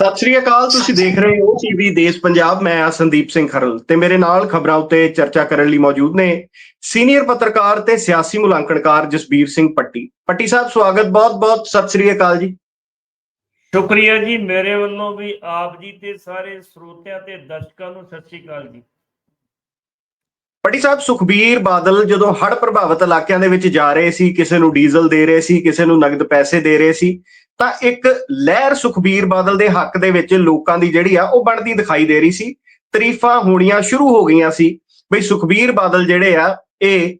ਸਤਿ ਸ੍ਰੀ ਅਕਾਲ, ਤੁਸੀਂ ਦੇਖ ਰਹੇ ਹੋ ਟੀਵੀ ਦੇਸ਼ ਪੰਜਾਬ, ਮੈਂ ਆ ਸੰਦੀਪ ਸਿੰਘ ਖਰਲ ਤੇ ਮੇਰੇ ਨਾਲ ਖਬਰਾਂ ਉੱਤੇ ਚਰਚਾ ਕਰਨ ਲਈ ਮੌਜੂਦ ਨੇ ਸੀਨੀਅਰ ਪੱਤਰਕਾਰ ਤੇ ਸਿਆਸੀ ਮੁਲਾਂਕਣਕਾਰ ਜਸਬੀਰ ਸਿੰਘ ਪੱਟੀ। ਪੱਟੀ ਸਾਹਿਬ, ਸਵਾਗਤ, ਬਹੁਤ-ਬਹੁਤ ਸਤਿ ਸ੍ਰੀ ਅਕਾਲ ਜੀ। ਸ਼ੁਕਰੀਆ ਜੀ, ਮੇਰੇ ਵੱਲੋਂ ਵੀ ਆਪ ਜੀ ਤੇ ਸਾਰੇ ਸਰੋਤਿਆਂ ਤੇ ਦਰਸ਼ਕਾਂ ਨੂੰ ਸਤਿ ਸ਼੍ਰੀ ਅਕਾਲ ਜੀ। ਪੱਟੀ ਸਾਹਿਬ, ਸੁਖਬੀਰ ਬਾਦਲ ਜਦੋਂ ਹੜ੍ਹ ਪ੍ਰਭਾਵਿਤ ਇਲਾਕਿਆਂ ਦੇ ਵਿੱਚ ਜਾ ਰਹੇ ਸੀ, ਕਿਸੇ ਨੂੰ ਡੀਜ਼ਲ ਦੇ ਰਹੇ ਸੀ, ਕਿਸੇ ਨੂੰ ਨਗਦ ਪੈਸੇ ਦੇ ਰਹੇ ਸੀ, ਤਾਂ ਇੱਕ ਲਹਿਰ ਸੁਖਬੀਰ ਬਾਦਲ ਦੇ ਹੱਕ ਦੇ ਵਿੱਚ ਲੋਕਾਂ ਦੀ ਜਿਹੜੀ ਆ, ਉਹ ਬਣਦੀ ਦਿਖਾਈ ਦੇ ਰਹੀ ਸੀ। ਤਾਰੀਫਾਂ ਹੋਣੀਆਂ ਸ਼ੁਰੂ ਹੋ ਗਈਆਂ ਸੀ ਬਈ ਸੁਖਬੀਰ ਬਾਦਲ ਜਿਹੜੇ ਆ, ਇਹ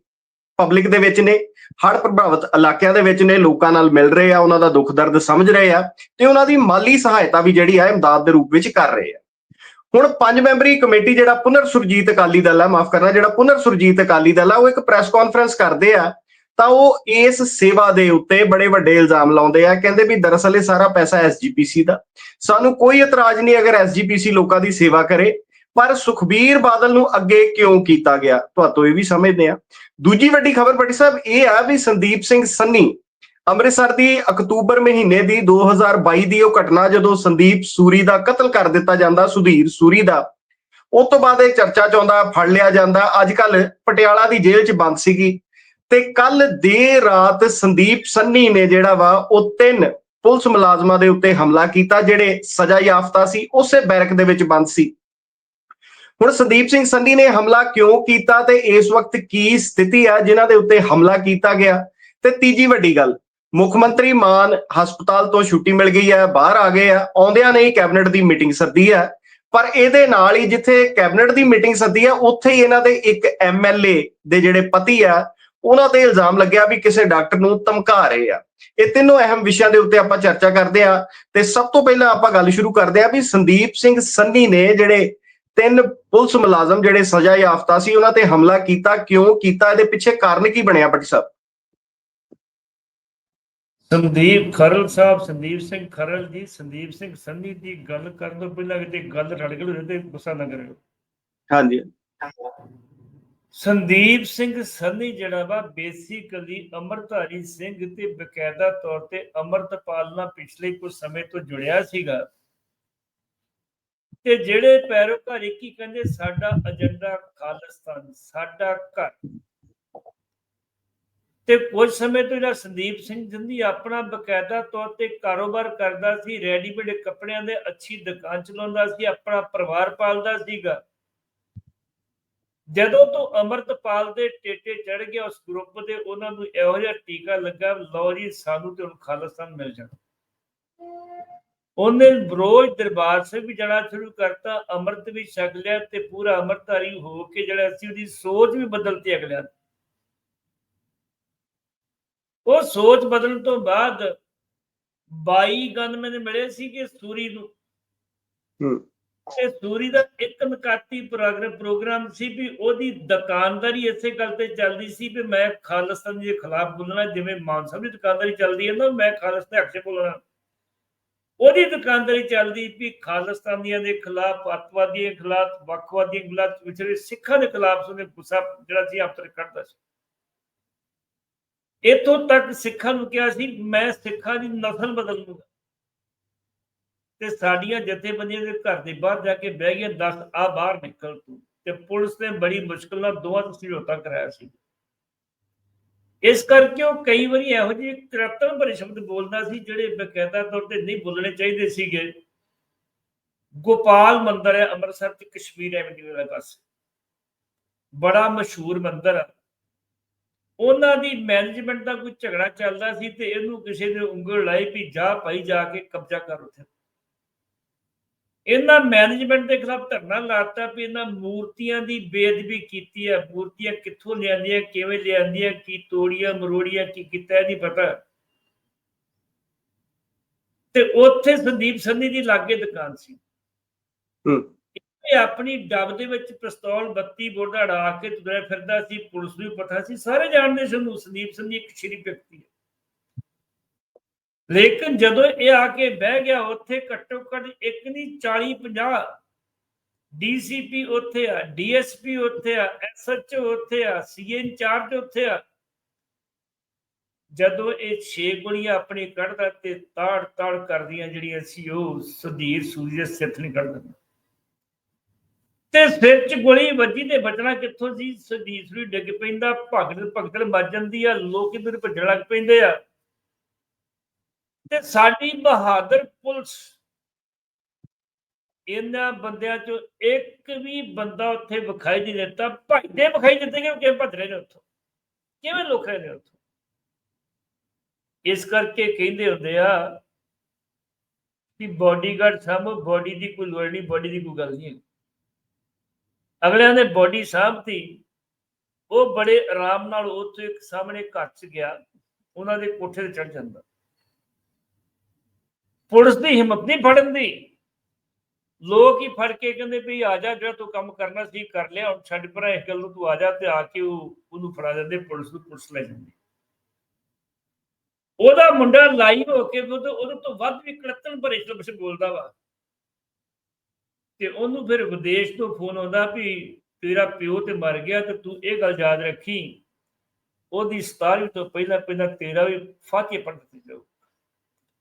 ਪਬਲਿਕ ਦੇ ਵਿੱਚ ਨੇ, ਹੜ੍ਹ ਪ੍ਰਭਾਵਿਤ ਇਲਾਕਿਆਂ ਦੇ ਵਿੱਚ ਨੇ, ਲੋਕਾਂ ਨਾਲ ਮਿਲ ਰਹੇ ਆ, ਉਹਨਾਂ ਦਾ ਦੁੱਖ ਦਰਦ ਸਮਝ ਰਹੇ ਆ ਤੇ ਉਹਨਾਂ ਦੀ ਮਾਲੀ ਸਹਾਇਤਾ ਵੀ ਜਿਹੜੀ ਆ ਇਮਦਾਦ ਦੇ ਰੂਪ ਵਿੱਚ ਕਰ ਰਹੇ ਆ। ਹੁਣ ਪੰਜ ਮੈਂਬਰੀ ਕਮੇਟੀ ਜਿਹੜਾ ਪੁਨਰ ਸੁਰਜੀਤ ਅਕਾਲੀ ਦਲ ਹੈ ਮਾਫ ਕਰਨਾ, ਜਿਹੜਾ ਪੁਨਰ ਸੁਰਜੀਤ ਅਕਾਲੀ ਦਲ ਆ, ਉਹ ਇੱਕ ਪ੍ਰੈਸ ਕਾਨਫਰੰਸ ਕਰਦੇ ਆ। ਤਾਂ ਉਹ ਇਸ ਸੇਵਾ ਦੇ ਉੱਤੇ ਬੜੇ ਵੱਡੇ ਇਲਜ਼ਾਮ ਲਾਉਂਦੇ ਆ, ਕਹਿੰਦੇ ਵੀ ਦਰਅਸਲ ਇਹ ਸਾਰਾ ਪੈਸਾ ਐਸਜੀਪੀਸੀ ਦਾ। ਸਾਨੂੰ ਕੋਈ ਇਤਰਾਜ਼ ਨਹੀਂ ਅਗਰ ਐਸਜੀਪੀਸੀ ਲੋਕਾਂ ਦੀ ਸੇਵਾ ਕਰੇ, ਪਰ ਸੁਖਬੀਰ ਬਾਦਲ ਨੂੰ ਅੱਗੇ ਕਿਉਂ ਕੀਤਾ ਗਿਆ? ਤੁਹਾਨੂੰ ਇਹ ਵੀ ਸਮਝਦੇ ਆ। ਦੂਜੀ ਵੱਡੀ ਖਬਰ ਬੜੀ ਸਾਹਿਬ, ਇਹ ਆ ਵੀ ਸੰਦੀਪ ਸਿੰਘ ਸੰਨੀ ਅੰਮ੍ਰਿਤਸਰ ਦੀ ਅਕਤੂਬਰ ਮਹੀਨੇ ਦੀ 2022 ਦੀ ਉਹ ਘਟਨਾ ਜਦੋਂ ਸੰਦੀਪ ਸੂਰੀ ਦਾ ਕਤਲ ਕਰ ਦਿੱਤਾ ਜਾਂਦਾ, ਸੁਧੀਰ ਸੂਰੀ ਦਾ ਉਸ ਤੋਂ ਬਾਅਦ ਇਹ ਚਰਚਾ ਚ ਆਉਂਦਾ, ਫੜ ਲਿਆ ਜਾਂਦਾ। ਅੱਜ ਕੱਲ ਪਟਿਆਲਾ ਦੀ ਜੇਲ੍ਹ 'ਚ ਬੰਦ ਸੀਗੀ। ਤੇ ਕੱਲ ਦੇਰ ਰਾਤ ਸੰਦੀਪ ਸੰਨੀ ਨੇ ਜਿਹੜਾ ਵਾ, ਉਹ ਤਿੰਨ ਪੁਲਿਸ ਮੁਲਾਜ਼ਮਾਂ ਦੇ ਉੱਤੇ ਹਮਲਾ ਕੀਤਾ, ਜਿਹੜੇ ਸਜ਼ਾ ਯਾਫਤਾ ਸੀ, ਉਸੇ ਬੈਰਕ ਦੇ ਵਿੱਚ ਬੰਦ ਸੀ। ਹੁਣ ਸੰਦੀਪ ਸਿੰਘ ਸੰਨੀ ਨੇ ਹਮਲਾ ਕਿਉਂ ਕੀਤਾ ਤੇ ਇਸ ਵਕਤ ਕੀ ਸਥਿਤੀ ਆ, ਜਿਨ੍ਹਾਂ ਦੇ ਉੱਤੇ ਹਮਲਾ ਕੀਤਾ ਗਿਆ? ਤੇ ਤੀਜੀ ਵੱਡੀ ਗੱਲ ਮੁੱਖ ਮੰਤਰੀ ਮਾਨ ਹਸਪਤਾਲ ਤੋਂ ਛੁੱਟੀ ਮਿਲ ਗਈ ਹੈ, ਬਾਹਰ ਆ ਗਏ ਆ, ਆਉਂਦਿਆਂ ਨੇ ਹੀ ਕੈਬਨਿਟ ਦੀ ਮੀਟਿੰਗ ਸੱਦੀ ਹੈ। ਪਰ ਇਹਦੇ ਨਾਲ ਹੀ ਜਿੱਥੇ ਕੈਬਨਿਟ ਦੀ ਮੀਟਿੰਗ ਸੱਦੀ ਹੈ, ਉੱਥੇ ਹੀ ਇਹਨਾਂ ਦੇ ਇੱਕ ਐਮਐਲਏ ਦੇ ਜਿਹੜੇ ਪਤੀ ਆ, ਉਹਨਾਂ ਤੇ ਇਲਜ਼ਾਮ ਲੱਗਿਆ ਵੀ ਕਿਸੇ ਡਾਕਟਰ ਨੂੰ ਧਮਕਾ ਰਹੇ ਆ। ਇਹ ਤਿੰਨੋਂ ਅਹਿਮ ਵਿਸ਼ਿਆਂ ਦੇ ਉੱਤੇ ਆਪਾਂ ਚਰਚਾ ਕਰਦੇ ਆ ਤੇ ਸਭ ਤੋਂ ਪਹਿਲਾਂ ਆਪਾਂ ਗੱਲ ਸ਼ੁਰੂ ਕਰਦੇ ਆ ਵੀ ਸੰਦੀਪ ਸਿੰਘ ਸੰਨੀ ਨੇ ਜਿਹੜੇ ਤਿੰਨ ਪੁਲਿਸ ਮੁਲਾਜ਼ਮ ਜਿਹੜੇ ਸਜ਼ਾ ਯਾਫਤਾ ਸੀ, ਉਹਨਾਂ ਤੇ ਹਮਲਾ ਕੀਤਾ, ਕਿਉਂ ਕੀਤਾ, ਇਹਦੇ ਪਿੱਛੇ ਕਾਰਨ ਕੀ ਬਣਿਆ ਪੱਟੀ ਸਾਹਿਬ? ਸੰਦੀਪ ਖਰਲ ਸਾਹਿਬ ਸੰਦੀਪ ਸਿੰਘ ਖਰਲ ਜੀ ਸੰਦੀਪ ਸਿੰਘ ਸੰਨੀ ਦੀ ਗੱਲ ਕਰਨ ਤੋਂ ਪਹਿਲਾਂ ਕਿਤੇ ਗੱਲ ਰੜ ਗਈ ਹੋਵੇ ਤੇ ਗੁੱਸਾ ਨਾ ਕਰਿਓ। ਹਾਂਜੀ। ਸੰਦੀਪ ਸਿੰਘ ਸੰਨੀ ਜਿਹੜਾ ਵਾ ਬੇਸਿਕਲੀ ਅਮਰਧਾਰੀ ਸਿੰਘ ਤੇ ਬਕਾਇਦਾ ਤੌਰ ਤੇ ਅਮਰਤਪਾਲ ਨਾਲ ਪਿਛਲੇ ਕੁਝ ਸਮੇਂ ਤੋਂ ਜੁੜਿਆ ਸੀਗਾ। ਤੇ ਜਿਹੜੇ ਪੈਰੋਕਾਰੀ ਕੀ ਕਹਿੰਦੇ ਸਾਡਾ ਏਜੰਡਾ ਖਾਲਿਸਤਾਨ ਸਾਡਾ ਘਰ। ਤੇ ਕੁਝ ਸਮੇਂ ਤੋਂ ਜਿਹੜਾ ਸੰਦੀਪ ਸਿੰਘ ਜੰਦੀ ਆਪਣਾ ਬਕਾਇਦਾ ਤੌਰ ਤੇ ਕਾਰੋਬਾਰ ਕਰਦਾ ਸੀ ਰੈਡੀਮੇਡ ਕੱਪੜਿਆਂ ਦੇ ਅੱਛੀ ਦੁਕਾਨ ਚਲਾਉਂਦਾ ਸੀ, ਆਪਣਾ ਪਰਿਵਾਰ ਪਾਲਦਾ ਸੀਗਾ। ਜਦੋਂ ਤੋਂ ਅਮਰਤਪਾਲ ਦੇ ਟੇਟੇ ਚੜ ਗਿਆ, ਉਸ ਗਰੁੱਪ ਦੇ ਉਹਨਾਂ ਨੂੰ ਇਹੋ ਜਿਹਾ ਟੀਕਾ ਲੱਗਾ, ਲਓ ਜੀ, ਸਾਨੂੰ ਤੇ ਹੁਣ ਖਾਲਿਸਤਾਨ ਮਿਲ ਜਾਣਾ। ਉਹਨੇ ਰੋਜ਼ ਦਰਬਾਰ ਸਾਹਿਬ ਵੀ ਜਾਣਾ ਸ਼ੁਰੂ ਕਰਤਾ, ਅੰਮ੍ਰਿਤ ਵੀ ਛਕ ਲਿਆ ਤੇ ਪੂਰਾ ਅੰਮ੍ਰਿਤਧਾਰੀ ਹੋ ਕੇ ਜਿਹੜਾ ਸੀ, ਉਹਦੀ ਸੋਚ ਵੀ ਬਦਲਤੀ ਅਗਲਿਆਂ ਦੀ। ਉਹ ਸੋਚ ਬਦਲਣ ਤੋਂ ਬਾਅਦ 22 ਗਨਮੈਨ ਮਿਲੇ ਸੀ ਕਿ ਸੂਰੀ ਨੂੰ। ਹੂੰ। ਤੇ ਸੂਰੀ ਦਾ ਇੱਕ ਨਕਾਤੀ ਪ੍ਰੋਗਰਾਮ ਪ੍ਰੋਗਰਾਮ ਸੀ ਵੀ ਉਹਦੀ ਦੁਕਾਨਦਾਰੀ ਇਸੇ ਗੱਲ ਤੇ ਚੱਲਦੀ ਸੀ ਵੀ ਮੈਂ ਖਾਲਿਸਤਾਨ ਦੇ ਖਿਲਾਫ ਬੋਲਣਾ ਜਿਵੇਂ ਮਾਨ ਸਾਹਿਬ ਦੀ ਦੁਕਾਨਦਾਰੀ ਚੱਲਦੀ ਹੈ ਨਾ ਮੈਂ ਖਾਲਿਸਤਾਨ ਦੇ ਹੱਕ 'ਚ ਬੋਲਣਾ। ਉਹਦੀ ਦੁਕਾਨਦਾਰੀ ਚੱਲਦੀ ਵੀ ਖਾਲਿਸਤਾਨੀਆਂ ਦੇ ਖਿਲਾਫ ਅੱਤਵਾਦੀਆਂ ਦੇ ਖਿਲਾਫ ਵੱਖਵਾਦੀਆਂ ਦੇ ਖਿਲਾਫ ਵਿਚਾਰੇ ਸਿੱਖਾਂ ਦੇ ਖਿਲਾਫ ਉਹਨੇ ਗੁੱਸਾ ਜਿਹੜਾ ਸੀ ਆਪਤਰ ਕੱਢਦਾ ਸੀ। ਇਥੋਂ ਤੱਕ ਸਿੱਖਾਂ ਨੂੰ ਕਿਹਾ ਸੀ, ਮੈਂ ਸਿੱਖਾਂ ਦੀ ਨਸਲ ਬਦਲ ਲੂੰਗਾ ਤੇ ਸਾਡੀਆਂ ਜਥੇਬੰਦੀਆਂ ਦੇ ਘਰ ਦੇ ਬਾਹਰ ਜਾ ਕੇ ਬਹਿ ਗਿਆ ਦੱਸ, ਆ ਬਾਹਰ ਨਿਕਲ ਤੂੰ। ਤੇ ਪੁਲਿਸ ਨੇ ਬੜੀ ਮੁਸ਼ਕਲ ਨਾਲ ਦੋਵਾਂ ਤੋਂ ਸਮਝੌਤਾ ਕਰਾਇਆ ਸੀ। ਇਸ ਕਰਕੇ ਉਹ ਕਈ ਵਾਰੀ ਇਹੋ ਜਿਹੇ ਕਰਤਨ ਭਰੇ ਸ਼ਬਦ ਬੋਲਦਾ ਸੀ, ਜਿਹੜੇ ਬਕਾਇਦਾ ਤੌਰ ਤੇ ਨਹੀਂ ਬੋਲਣੇ ਚਾਹੀਦੇ ਸੀਗੇ। ਗੋਪਾਲ ਮੰਦਿਰ ਹੈ ਅੰਮ੍ਰਿਤਸਰ ਤੇ ਕਸ਼ਮੀਰ ਐਵਨਿਊ ਵਾਲੇ ਪਾਸੇ। ਬੜਾ ਮਸ਼ਹੂਰ ਮੰਦਿਰ ਹੈ ਉਹਨਾਂ ਦੀ ਮੈਨੇਜਮੈਂਟ ਦਾ ਕੋਈ ਝਗੜਾ ਚੱਲਦਾ ਸੀ ਤੇ ਇਹਨੂੰ ਕਿਸੇ ਨੇ ਉਂਗਲ ਲਾਈ ਵੀ ਜਾ ਭਾਈ ਜਾ ਕੇ ਕਬਜ਼ਾ ਕਰ ਉੱਥੇ। ਇਹਨਾਂ ਮੈਨੇਜਮੈਂਟ ਦੇ ਖਿਲਾਫ ਧਰਨਾ ਲਾਤਾ ਵੀ ਇਹਨਾਂ ਮੂਰਤੀਆਂ ਦੀ ਬੇਅਦਬੀ ਕੀਤੀ ਹੈ। ਮੂਰਤੀਆਂ ਕਿੱਥੋਂ ਲਿਆਂਦੀਆਂ, ਕਿਵੇਂ ਲਿਆਂਦੀਆਂ, ਕੀ ਤੋੜੀਆਂ, ਮਰੋੜੀਆਂ, ਕੀ ਕੀਤਾ ਇਹ ਨਹੀਂ ਪਤਾ। ਤੇ ਉੱਥੇ ਸੰਦੀਪ ਸੰਨੀ ਦੀ ਲਾਗੇ ਦੁਕਾਨ ਸੀ। ਹੂੰ। ਇਹ ਆਪਣੀ ਡੱਬ ਦੇ ਵਿੱਚ ਪਿਸਤੌਲ 32 ਬੋੜਾ ਅੜਾ ਕੇ ਤੁਰਿਆ ਫਿਰਦਾ ਸੀ, ਪੁਲਿਸ ਨੂੰ ਪਤਾ ਸੀ। ਸਾਰੇ ਜਾਣਦੇ ਸੀ ਉਹਨੂੰ, ਸੰਦੀਪ ਸੰਧੀ ਇੱਕ ਸ਼੍ਰੀ ਵਿਅਕਤੀ ਹੈ। ਲੇਕਿਨ ਜਦੋਂ ਇਹ ਆ ਕੇ ਬਹਿ ਗਿਆ, ਉੱਥੇ ਘੱਟੋ ਘੱਟ ਇੱਕ ਨਹੀਂ 40 50 ਡੀਸੀਪੀ ਉੱਥੇ ਆ ਡੀਐਸਪੀ ਉੱਥੇ ਆ ਐਸਐਚਓ ਉੱਥੇ ਆ ਸੀਏ ਇੰਚਾਰਜ ਉੱਥੇ ਆ। ਜਦੋਂ ਇਹ ਛੇ ਗੋਲੀਆਂ ਆਪਣੀ ਕੱਢਦਾ ਤੇ ਤਾੜ ਤਾੜ ਕਰਦੀਆਂ ਜਿਹੜੀਆਂ ਸੀ, ਉਹ ਸੁਧੀਰ ਸੂਰੀ ਦੇ ਨਹੀਂ ਕੱਢ ਦਿੰਦਾ ਤੇ ਸਿਰ 'ਚ ਗੋਲੀ ਵੱਜੀ ਤੇ ਬਚਣਾ ਕਿੱਥੋਂ ਸੀ? ਸੁਧੀਰ ਡਿੱਗ ਪੈਂਦਾ, ਭਗਤ ਭਗਤ ਮਰ ਜਾਂਦੀ ਆ, ਲੋਕ ਇਧਰ ਭੱਜਣ ਲੱਗ ਪੈਂਦੇ ਆ। ਤੇ ਸਾਡੀ ਬਹਾਦਰ ਪੁਲਿਸ, ਇਹਨਾਂ ਬੰਦਿਆਂ ਚੋਂ ਇੱਕ ਵੀ ਬੰਦਾ ਉੱਥੇ ਵਿਖਾਈ ਨਹੀਂ ਦਿੱਤਾ। ਭੱਜਦੇ ਵਿਖਾਈ ਦਿੱਤੇ ਕਿ ਕਿਵੇਂ ਭੱਜ ਰਹੇ ਨੇ ਉੱਥੋਂ? ਕਿਵੇਂ ਲੋਕ ਰਹੇ ਨੇ ਉੱਥੋਂ? ਇਸ ਕਰਕੇ ਕਹਿੰਦੇ ਹੁੰਦੇ ਆ ਕਿ ਬਾਡੀਗਾਰਡ ਸਭ ਬਾਡੀ ਦੀ ਕੋਈ ਲੋੜ ਨਹੀਂ ਬਾਡੀ ਦੀ ਕੋਈ ਗੱਲ ਨਹੀਂ ਅਗਲਿਆਂ ਨੇ ਬਾਡੀ ਸਾਂਭਤੀ ਉਹ ਬੜੇ ਆਰਾਮ ਨਾਲ ਉੱਥੇ ਇੱਕ ਸਾਹਮਣੇ ਘਰ ਚ ਗਿਆ। ਉਹਨਾਂ ਦੇ ਕੋਠੇ ਤੇ ਚੜ ਜਾਂਦਾ। ਪੁਲਿਸ ਦੀ ਹਿੰਮਤ ਨਹੀਂ ਫੜਨ ਦੀ। ਲੋਕ ਹੀ ਫੜ ਕੇ ਕਹਿੰਦੇ ਵੀ ਆ ਜਾ, ਜਿਹੜਾ ਤੂੰ ਕੰਮ ਕਰਨਾ ਸੀ, ਕਰ ਲਿਆ। ਹੁਣ ਛੱਡ ਪਰਾਂ, ਇਸ ਗੱਲ ਨੂੰ ਤੂੰ ਆ ਜਾ ਤੇ ਆ ਕੇ ਉਹ, ਉਹਨੂੰ ਫੜਾ ਦਿੰਦੇ, ਪੁਲਿਸ ਨੂੰ ਪੁਲਿਸ ਲੈ ਜਾਂਦੀ। ਉਹਦਾ ਮੁੰਡਾ ਲਾਈ ਹੋ ਕੇ ਉਹ ਉਹਦੇ ਤੋਂ ਵੱਧ ਵੀ ਕੜਤਨ ਭਰੇ ਸ਼ਬਦ ਬੋਲਦਾ ਵਾ। ਤੇ ਉਹਨੂੰ ਫਿਰ ਵਿਦੇਸ਼ ਤੋਂ ਫੋਨ ਆਉਂਦਾ ਵੀ ਤੇਰਾ ਪਿਓ ਤੇ ਮਰ ਗਿਆ ਤੇ ਤੂੰ ਇਹ ਗੱਲ ਯਾਦ ਰੱਖੀ। ਉਹਦੀ 17 ਤੋਂ ਪਹਿਲਾਂ ਪਹਿਲਾਂ ਤੇਰਾ ਵੀ ਫਾਤੀ ਪੜ੍ਹ ਦਿੱਤੀ ਜਾਊ।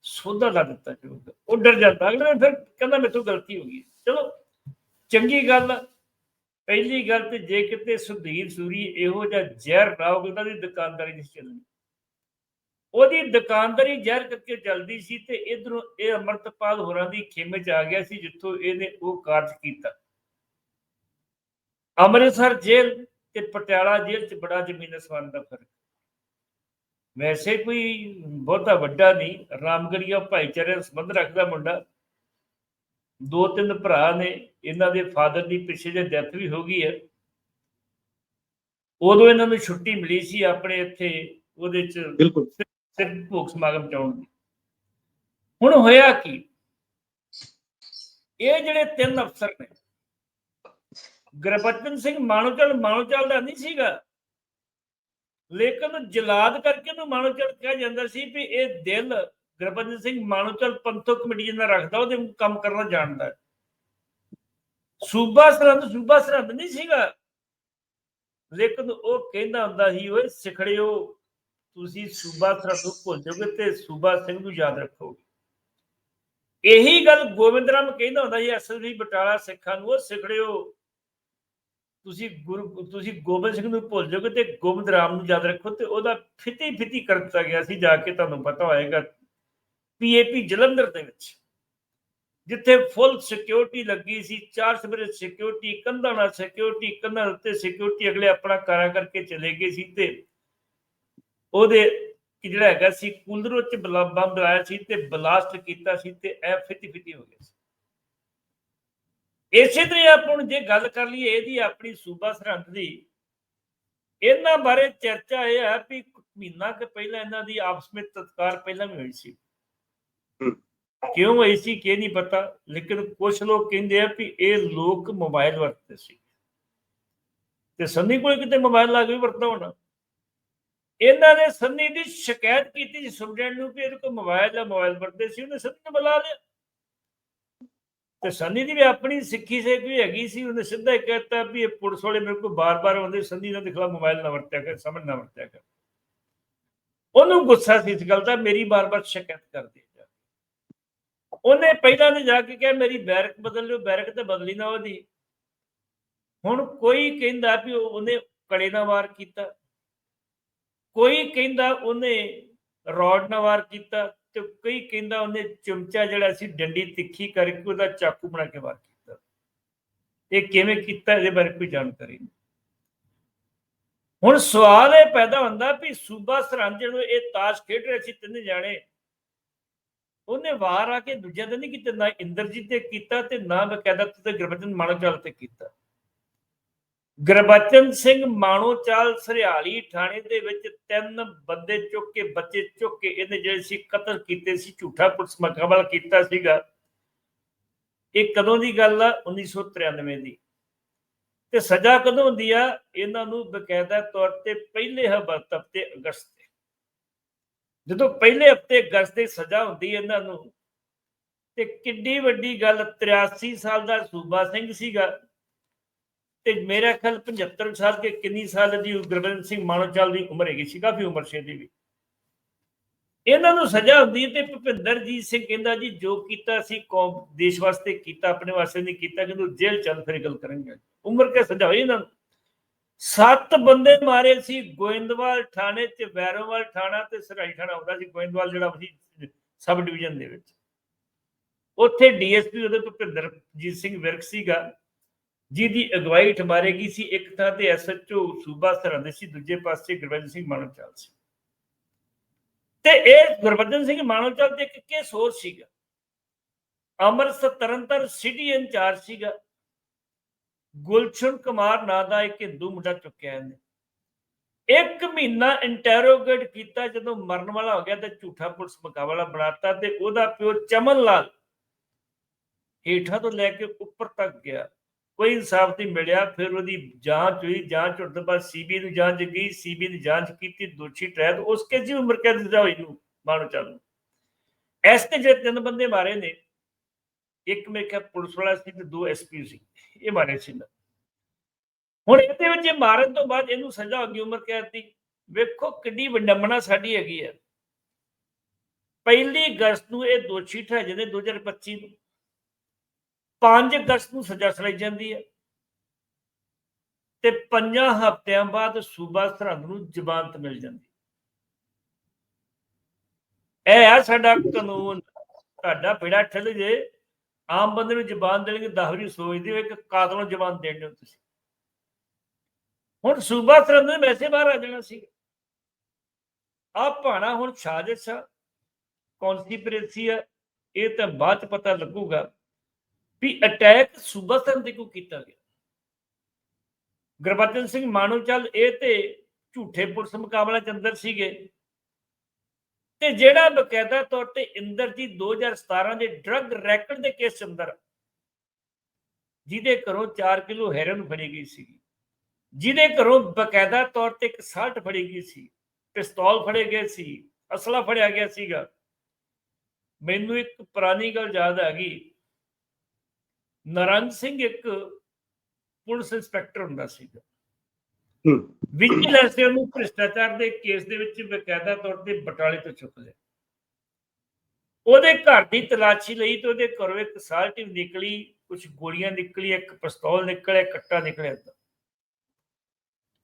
ਸੋਧਾ ਲਾ ਦਿੱਤਾ ਜਾਊਗਾ। ਉਹ ਡਰ ਜਾਂਦਾ। ਅਗਲੇ ਫਿਰ ਕਹਿੰਦਾ, ਮੇਰੇ ਤੋਂ ਗਲਤੀ ਹੋ ਗਈ ਚਲੋ, ਚੰਗੀ ਗੱਲ ਆ। ਪਹਿਲੀ ਗੱਲ ਤੇ ਜੇ ਕਿਤੇ ਸੁਧੀਰ ਸੂਰੀ ਇਹੋ ਜਿਹਾ ਜ਼ਹਿਰ ਨਾ ਲਾਓਗੇ ਤਾਂ ਦੀ ਦੁਕਾਨਦਾਰੀ ਨਹੀਂ ਸੀ ਚੱਲਣੀ। ਉਹਦੀ ਦੁਕਾਨਦਾਰੀ ਜ਼ਹਿਰ ਕਰਕੇ ਚੱਲਦੀ ਸੀ ਤੇ ਇਧਰੋਂ ਇਹ ਅਮਰਤਪਾਲ ਹੋਰਾਂ ਦੀ ਖੇਮੇ ਚ ਆ ਗਿਆ ਸੀ ਜਿੱਥੋਂ ਇਹਨੇ ਉਹ ਕਾਰਜ ਕੀਤਾ। ਅੰਮ੍ਰਿਤਸਰ ਜੇਲ੍ਹ ਤੇ ਪਟਿਆਲਾ ਜੇਲ੍ਹ ਚ ਬੜਾ ਜ਼ਮੀਨ ਅਸਮਾਨ ਦਾ ਫ਼ਰਕ। ਵੈਸੇ ਕੋਈ ਬਹੁਤਾ ਵੱਡਾ ਨਹੀਂ, ਰਾਮਗੜੀਆ ਭਾਈਚਾਰੇ ਨਾਲ ਸੰਬੰਧ ਰੱਖਦਾ ਮੁੰਡਾ। ਦੋ ਤਿੰਨ ਭਰਾ ਨੇ, ਇਹਨਾਂ ਦੇ ਫਾਦਰ ਦੀ ਪਿੱਛੇ ਜੇ ਡੈਥ ਵੀ ਹੋ ਗਈ ਹੈ। ਉਦੋਂ ਇਹਨਾਂ ਨੂੰ ਛੁੱਟੀ ਮਿਲੀ ਸੀ ਆਪਣੇ ਇੱਥੇ, ਉਹਦੇ ਚ ਬਿਲਕੁਲ। ਸਿਰਫ ਭੋਗ ਸਮਾਗਮ ਚਾਉਣ ਹੁਣ ਹੋਇਆ ਕੀ? ਇਹ ਜਿਹੜੇ ਤਿੰਨ ਅਫਸਰ ਨੇ, ਗੁਰਬਚਨ ਸਿੰਘ ਮਾਨੋਚਲ ਮਾਨੋਚਲ ਦਾ ਨਹੀਂ ਸੀਗਾ। ਲੇਕਿਨ ਜਲਾਦ ਕਰਕੇ ਨੂੰ ਮਾਨੋਚਲ ਕਿਹਾ ਜਾਂਦਾ ਸੀ ਵੀ ਇਹ ਦਿਲ ਗੁਰਬਚਨ ਸਿੰਘ ਮਾਨੋਚਲ ਪੰਥਕ ਕਮੇਟੀ ਜਿਹਨਾਂ ਰੱਖਦਾ, ਉਹਦੇ ਕੰਮ ਕਰਨਾ ਜਾਣਦਾ। ਸੂਬਾ ਸਰਹੰਦ ਸੂਬਾ ਸਰਹੰਦ ਨਹੀਂ ਸੀਗਾ। ਲੇਕਿਨ ਉਹ ਕਹਿੰਦਾ ਹੁੰਦਾ ਸੀ, ਓਏ ਸਿਖੜਿਓ ਤੁਸੀਂ ਸੂਬਾ ਸਰਹੰਦ ਭੁੱਲ ਜਾਓਗੇ ਤੇ ਸੂਬਾ ਸਿੰਘ ਨੂੰ ਯਾਦ ਰੱਖੋਗੇ। ਇਹੀ ਗੱਲ ਗੋਬਿੰਦ ਰਾਮ ਕਹਿੰਦਾ ਹੁੰਦਾ ਸੀ ਐਸਐਸਬੀ ਬਟਾਲਾ ਸਿੱਖਾਂ ਨੂੰ, ਉਹ ਸਿਖੜਿਓ, ਤੁਸੀਂ ਗੁਰੂ, ਤੁਸੀਂ ਗੋਬਿੰਦ ਸਿੰਘ ਨੂੰ ਭੁੱਲ ਜਾਓਗੇ ਤੇ ਗੋਬਿੰਦ ਰਾਮ ਨੂੰ ਯਾਦ ਰੱਖੋ ਤੇ ਉਹਦਾ ਫਿੱਤੀ ਫਿੱਤੀ ਕਰ ਦਿੱਤਾ ਗਿਆ ਸੀ ਜਾ ਕੇ, ਤੁਹਾਨੂੰ ਪਤਾ ਹੋਏਗਾ ਪੀਏਪੀ ਜਲੰਧਰ ਦੇ ਵਿੱਚ, ਜਿੱਥੇ ਫੁੱਲ ਸਿਕਿਉਰਿਟੀ ਲੱਗੀ ਸੀ, ਚਾਰ ਸਵੇਰੇ ਸਿਕਿਉਰਿਟੀ ਕੰਧਾਂ ਨਾਲ ਸਿਕਿਉਰਿਟੀ ਕੰਧਾਂ ਉੱਤੇ ਸਿਕਿਉਰਿਟੀ ਅਗਲੇ ਆਪਣਾ ਕਾਰਾ ਕਰਕੇ ਚਲੇ ਗਏ ਸੀ ਤੇ ਉਹਦੇ ਕਿ ਜਿਹੜਾ ਹੈਗਾ ਸੀ ਕੂਲਰ ਵਿੱਚ ਬੰਬ ਆਇਆ ਸੀ ਤੇ ਬਲਾਸਟ ਕੀਤਾ ਸੀ ਤੇ ਐ ਫਿੱਤੀ ਫਿੱਤੀ ਹੋ ਗਿਆ ਸੀ। ਇਸੇ ਤਰ੍ਹਾਂ ਆਪਾਂ ਹੁਣ ਜੇ ਗੱਲ ਕਰ ਲਈਏ ਇਹਦੀ ਆਪਣੀ ਸੂਬਾ ਸਰਹੰਦ ਦੀ ਇਹਨਾਂ ਬਾਰੇ ਚਰਚਾ ਇਹ ਹੈ ਵੀ ਮਹੀਨਾ ਕਿ ਪਹਿਲਾਂ ਇਹਨਾਂ ਦੀ ਆਪਸ ਵਿੱਚ ਤਤਕਾਰ ਪਹਿਲਾਂ ਵੀ ਹੋਈ ਸੀ। ਕਿਉਂ ਹੋਈ ਸੀ ਕਿ ਨਹੀਂ ਪਤਾ ਲੇਕਿਨ ਕੁਝ ਲੋਕ ਕਹਿੰਦੇ ਆ ਵੀ ਇਹ ਲੋਕ ਮੋਬਾਈਲ ਵਰਤਦੇ ਸੀ। ਤੇ ਸੰਨੀ ਕੋਲ ਕਿਤੇ ਮੋਬਾਈਲ ਲਾ ਕੇ ਵੀ ਵਰਤਦਾ ਹੋਣਾ। ਇਹਨਾਂ ਨੇ ਸੰਨੀ ਦੀ ਸ਼ਿਕਾਇਤ ਕੀਤੀ ਸੀ ਸੁਪਰਡੈਂਟ ਨੂੰ ਕਿ ਇਹਦੇ ਕੋਲ ਮੋਬਾਈਲ ਆ, ਮੋਬਾਈਲ ਵਰਤਦੇ ਸੀ, ਉਹਨੇ ਸੰਨੀ ਨੂੰ ਬੁਲਾ ਲਿਆ। ਤੇ ਸੰਨੀ ਦੀ ਵੀ ਆਪਣੀ ਸਿੱਖੀ ਸੇ ਕੋਈ ਹੈਗੀ ਸੀ, ਉਹਨੇ ਸਿੱਧਾ ਹੀ ਕਹਿਤਾ ਵੀ ਇਹ ਪੁਲਿਸ ਵਾਲੇ ਮੇਰੇ ਕੋਲ ਬਾਰ-ਬਾਰ ਆਉਂਦੇ, ਸੰਨੀ ਨਾਲ ਦਿਖਲਾ ਮੋਬਾਈਲ ਨਾ ਵਰਤਿਆ ਕਰ, ਸਮਝ ਨਾ ਵਰਤਿਆ ਕਰ। ਉਹਨੂੰ ਗੁੱਸਾ ਸੀ ਇਸ ਗੱਲ ਦਾ, ਮੇਰੀ ਬਾਰ-ਬਾਰ ਸ਼ਿਕਾਇਤ ਕਰਦੇ ਉਹਨੇ ਪਹਿਲਾਂ ਤੇ ਜਾ ਕੇ ਕਿਹਾ, ਮੇਰੀ ਬੈਰਕ ਬਦਲ ਲਿਓ, ਬੈਰਕ ਤੇ ਬਦਲੀ ਨਾ ਉਹਦੀ। ਹੁਣ ਕੋਈ ਕਹਿੰਦਾ ਵੀ ਉਹਨੇ ਕੜੇ ਨਾਲ ਵਾਰ ਕੀਤਾ। ਕੋਈ ਕਹਿੰਦਾ ਉਹਨੇ ਰੋਡ ਨਾਲ ਵਾਰ ਕੀਤਾ ਤੇ ਕੋਈ ਕਹਿੰਦਾ ਉਹਨੇ ਚਮਚਾ ਜਿਹੜਾ ਸੀ ਡੰਡੀ ਤਿੱਖੀ ਕਰਕੇ ਉਹਦਾ ਚਾਕੂ ਬਣਾ ਕੇ ਵਾਰ ਕੀਤਾ। ਇਹ ਕਿਵੇਂ ਕੀਤਾ ਇਹਦੇ ਬਾਰੇ ਕੋਈ ਜਾਣਕਾਰੀ ਨਹੀਂ। ਹੁਣ ਸਵਾਲ ਇਹ ਪੈਦਾ ਹੁੰਦਾ ਵੀ ਸੂਬਾ ਸਰਹੰਦ ਜਦੋਂ ਇਹ ਤਾਸ਼ ਖੇਡ ਰਿਹਾ ਸੀ ਤਿੰਨ ਜਾਣੇ। ਉਹਨੇ ਵਾਰ ਆ ਕੇ ਦੂਜੇ ਦਿਨ ਨਹੀਂ ਕੀਤਾ, ਨਾ ਇੰਦਰਜੀਤ ਤੇ ਕੀਤਾ ਤੇ ਨਾ ਬਕਾਇਦਾ ਤੇ ਗੁਰਬਚਨ ਮਾਨੋਚਾਲ ਤੇ ਕੀਤਾ। ਗੁਰਬਚਨ ਸਿੰਘ ਮਾਣੋਚਾਲ ਸਰਿਆਲੀ ਥਾਣੇ ਦੇ ਵਿੱਚ ਤਿੰਨ ਬੰਦੇ ਚੁੱਕ ਕੇ ਬੱਚੇ ਚੁੱਕ ਕੇ ਇਹਨੇ ਜਿਹੜੇ ਸੀ ਕਤਲ ਕੀਤੇ ਸੀ, ਝੂਠਾ ਪੁਲਿਸ ਮੁਕੱਦਮਾ ਕੀਤਾ ਸੀਗਾ। ਇਹ ਕਦੋਂ ਦੀ ਗੱਲ ਆ? 1993 ਦੀ। ਤੇ ਸਜ਼ਾ ਕਦੋਂ ਹੁੰਦੀ ਆ? ਇਹਨਾਂ ਨੂੰ ਬਕਾਇਦਾ ਤੌਰ ਤੇ ਪਹਿਲੇ ਹਫ਼ਤੇ ਅਗਸਤ ਤੇ। ਜਦੋਂ ਪਹਿਲੇ ਹਫ਼ਤੇ ਅਗਸਤ ਦੀ ਸਜ਼ਾ ਹੁੰਦੀ ਇਹਨਾਂ ਨੂੰ, ਤੇ ਕਿੱਡੀ ਵੱਡੀ ਗੱਲ 83 ਸਾਲ ਦਾ ਸੂਬਾ ਸਿੰਘ ਸੀਗਾ। ਤੇ ਮੇਰਾ ਖਿਆਲ 75 ਸਾਲ ਕੇ ਕਿੰਨੀ ਸਾਲ ਦੀ ਗੁਰਬਿੰਦ ਸਿੰਘ ਮਾਨੋਚਾਲ ਦੀ ਉਮਰ ਹੈਗੀ ਸੀ, ਕਾਫੀ ਉਮਰ ਸੀ ਦੀ ਵੀ। ਇਹਨਾਂ ਨੂੰ ਸਜ਼ਾ ਹੁੰਦੀ ਤੇ ਭਪਿੰਦਰਜੀਤ ਸਿੰਘ ਕਹਿੰਦਾ ਜੀ, ਜੋ ਕੀਤਾ ਸੀ, ਕੌਮ ਦੇਸ਼ ਵਾਸਤੇ ਕੀਤਾ, ਆਪਣੇ ਵਾਸਤੇ ਨਹੀਂ ਕੀਤਾ ਕਿਦੋਂ ਜੇਲ੍ਹ ਚੱਲ ਫਿਰ ਗੱਲ ਕਰਾਂਗੇ ਉਮਰ ਕੇ ਸਜ਼ਾ ਹੋਈ ਇਹਨਾਂ ਸੱਤ ਬੰਦੇ ਮਾਰੇ ਸੀ, ਗੋਇੰਦਵਾਲ ਥਾਣੇ ਚ, ਵੈਰੋਵਾਲ ਥਾਣਾ ਤੇ ਸਰਾਈ ਥਾਣਾ ਹੁੰਦਾ ਸੀ। ਗੋਇੰਦਵਾਲ ਜਿਹੜਾ ਸੀ, ਸਬ ਡਿਵੀਜ਼ਨ ਦੇ ਵਿੱਚ। ਉੱਥੇ ਡੀਐਸਪੀ ਉਹਦੇ ਭਪਿੰਦਰਜੀਤ ਸਿੰਘ ਵਿਰਕ ਸੀਗਾ। ਜਿਹਦੀ ਅਗਵਾਈ ਹੇਠ ਮਾਰੇ ਗਈ ਸੀ, ਇੱਕ ਥਾਂ ਤੇ ਐਸਐਚਓ ਸੂਬਾ ਸਰਹੰਦ ਸੀ, ਦੂਜੇ ਪਾਸੇ ਗੁਰਬਚਨ ਸਿੰਘ ਮਾਨਵਚਾਲ ਸੀ। ਤੇ ਇਹ ਗੁਰਬਚਨ ਸਿੰਘ ਮਾਨਵਚਾਲ ਦੇ ਇੱਕ ਕੇਸ ਹੋਰ ਸੀਗਾ। ਅੰਮ੍ਰਿਤਸਰ ਤਰਨਤਰ ਸਿਟੀ ਇੰਚਾਰਜ ਸੀਗਾ। ਗੁਲਸ਼ਨ ਕੁਮਾਰ ਨਾਂ ਦਾ ਇੱਕ ਹਿੰਦੂ ਮੁੰਡਾ ਚੁੱਕਿਆ ਇਹਨੇ। ਇੱਕ ਮਹੀਨਾ ਇੰਟਰੋਗੇਟ ਕੀਤਾ, ਜਦੋਂ ਮਰਨ ਵਾਲਾ ਹੋ ਗਿਆ ਤੇ ਝੂਠਾ ਪੁਲਿਸ ਮੁਕਾਬਲਾ ਬਣਾਤਾ ਤੇ ਉਹਦਾ ਪਿਓ ਚਮਨ ਲਾਲ ਹੇਠਾਂ ਤੋਂ ਲੈ ਕੇ ਉੱਪਰ ਤੱਕ ਗਿਆ। ਕੋਈ ਇਨਸਾਫ ਨਹੀਂ ਮਿਲਿਆ, ਫਿਰ ਉਹਦੀ ਜਾਂਚ ਹੋਈ, ਜਾਂਚ ਹੋਣ ਤੋਂ ਬਾਅਦ ਸੀਬੀ ਨੂੰ ਜਾਂਚ ਗਈ, ਸੀਬੀ ਨੇ ਜਾਂਚ ਕੀਤੀ, ਦੋਸ਼ੀ ਠਹਿਰ ਉਸ ਕੇ ਜੀ ਉਮਰ ਕੈਦ ਸਜ਼ਾ ਹੋਈ ਨੂੰ, ਮਾਨੋ ਚਾਲੂ ਐਸ ਤੇ ਜਿਹੜੇ ਤਿੰਨ ਬੰਦੇ ਮਾਰੇ ਨੇ, ਇੱਕ ਮੇਰੇ ਖਿਆਲ ਪੁਲਿਸ ਵਾਲਾ ਸੀ ਤੇ ਦੋ ਐਸਪੀ ਸੀ, ਇਹ ਮਾਰੇ ਸੀ ਨਾ ਹੁਣ ਇਹਦੇ ਵਿੱਚ ਮਾਰਨ ਤੋਂ ਬਾਅਦ ਇਹਨੂੰ ਸਜ਼ਾ ਹੋ ਗਈ ਉਮਰ ਕੈਦ ਦੀ ਵੇਖੋ ਕਿੰਨੀ ਵਡੰਬਨਾ ਸਾਡੀ ਹੈਗੀ ਹੈ ਪਹਿਲੀ ਅਗਸਤ ਨੂੰ ਇਹ ਦੋਸ਼ੀ ਠਹਿਰੇ ਨੇ 2025 ਨੂੰ। 5 ਅਗਸਤ ਨੂੰ ਸਜ਼ਾ ਸੁਣਾਈ ਜਾਂਦੀ ਹੈ। ਤੇ ਪੰਜਾਂ ਹਫ਼ਤਿਆਂ ਬਾਅਦ ਸੂਬਾ ਸਰਹੰਦ ਨੂੰ ਜ਼ਮਾਨਤ ਮਿਲ ਜਾਂਦੀ ਇਹ ਆ ਸਾਡਾ ਕਾਨੂੰਨ। ਤੁਹਾਡਾ ਬੇੜਾ ਠੱਲ ਜੇ ਆਮ ਬੰਦੇ ਨੂੰ ਜ਼ਬਾਨ ਦੇਣਗੇ ਦਹਵਰੀ ਸੋਚਦੇ ਹੋ, ਇੱਕ ਕਾਤਲ ਨੂੰ ਜ਼ਬਾਨ ਦੇਣ ਹੋ ਤੁਸੀਂ। ਹੁਣ ਸੂਬਾ ਸਰਹੰਦ ਨੇ ਵੈਸੇ ਬਾਹਰ ਆ ਜਾਣਾ ਸੀ। ਆ ਭਾਣਾ ਹੁਣ ਸਾਜ਼ਿਸ਼ ਆ ਕੌਨਸਪੀਰੇਸੀ ਆ, ਇਹ ਤਾਂ ਬਾਅਦ ਚ ਪਤਾ ਲੱਗੂਗਾ। ਵੀ ਅਟੈਕ ਸੂਬਾ ਸਰਹੰਦ ਤੇ ਕਿਉਂ ਕੀਤਾ ਗਿਆ? ਗੁਰਬਚਨ ਸਿੰਘ ਮਾਨੋਚਲ ਇਹ ਤੇ ਝੂਠੇ ਪੁਲਿਸ ਮੁਕਾਬਲਾ ਚ ਅੰਦਰ ਸੀਗੇ। ਤੇ ਜਿਹੜਾ ਬਕਾਇਦਾ ਤੌਰ ਤੇ ਇੰਦਰਜੀਤ 2017 ਦੇ ਡਰੱਗ ਰੈਕਟ ਦੇ ਕੇਸ ਅੰਦਰ, ਜਿਹਦੇ ਘਰੋਂ 4 ਕਿਲੋ ਹੈਰੋਇਨ ਫੜੀ ਗਈ ਸੀ। ਜਿਹਦੇ ਘਰੋਂ ਬਕਾਇਦਾ ਤੌਰ ਤੇ ਇੱਕ ਸਾਲਟ ਫੜੀ ਗਈ ਸੀ, ਪਿਸਤੌਲ ਫੜੇ ਗਏ ਸੀ, ਅਸਲਾ ਫੜਿਆ ਗਿਆ ਸੀਗਾ। ਮੈਨੂੰ ਇੱਕ ਪੁਰਾਣੀ ਗੱਲ ਯਾਦ ਆ ਗਈ। ਨਰੰਗ ਸਿੰਘ ਇੱਕ ਪੁਲਿਸ ਇੰਸਪੈਕਟਰ ਹੁੰਦਾ ਸੀਗਾ। ਵਿਜੀਲੈਂਸ ਨੇ ਉਹਨੂੰ ਭ੍ਰਿਸ਼ਟਾਚਾਰ ਦੇ ਕੇਸ ਦੇ ਵਿੱਚ ਬਕਾਇਦਾ ਤੌਰ ਤੇ ਬਟਾਲੇ ਤੋਂ ਚੁੱਕ ਲਿਆ। ਉਹਦੇ ਘਰ ਦੀ ਤਲਾਸ਼ੀ ਲਈ ਤੇ ਉਹਦੇ ਘਰੋਂ ਇੱਕ ਸਾਲਟੀ ਨਿਕਲੀ ਕੁਝ ਗੋਲੀਆਂ ਨਿਕਲੀ ਇੱਕ ਪਿਸਤੌਲ ਨਿਕਲਿਆ ਕੱਟਾ ਨਿਕਲਿਆ।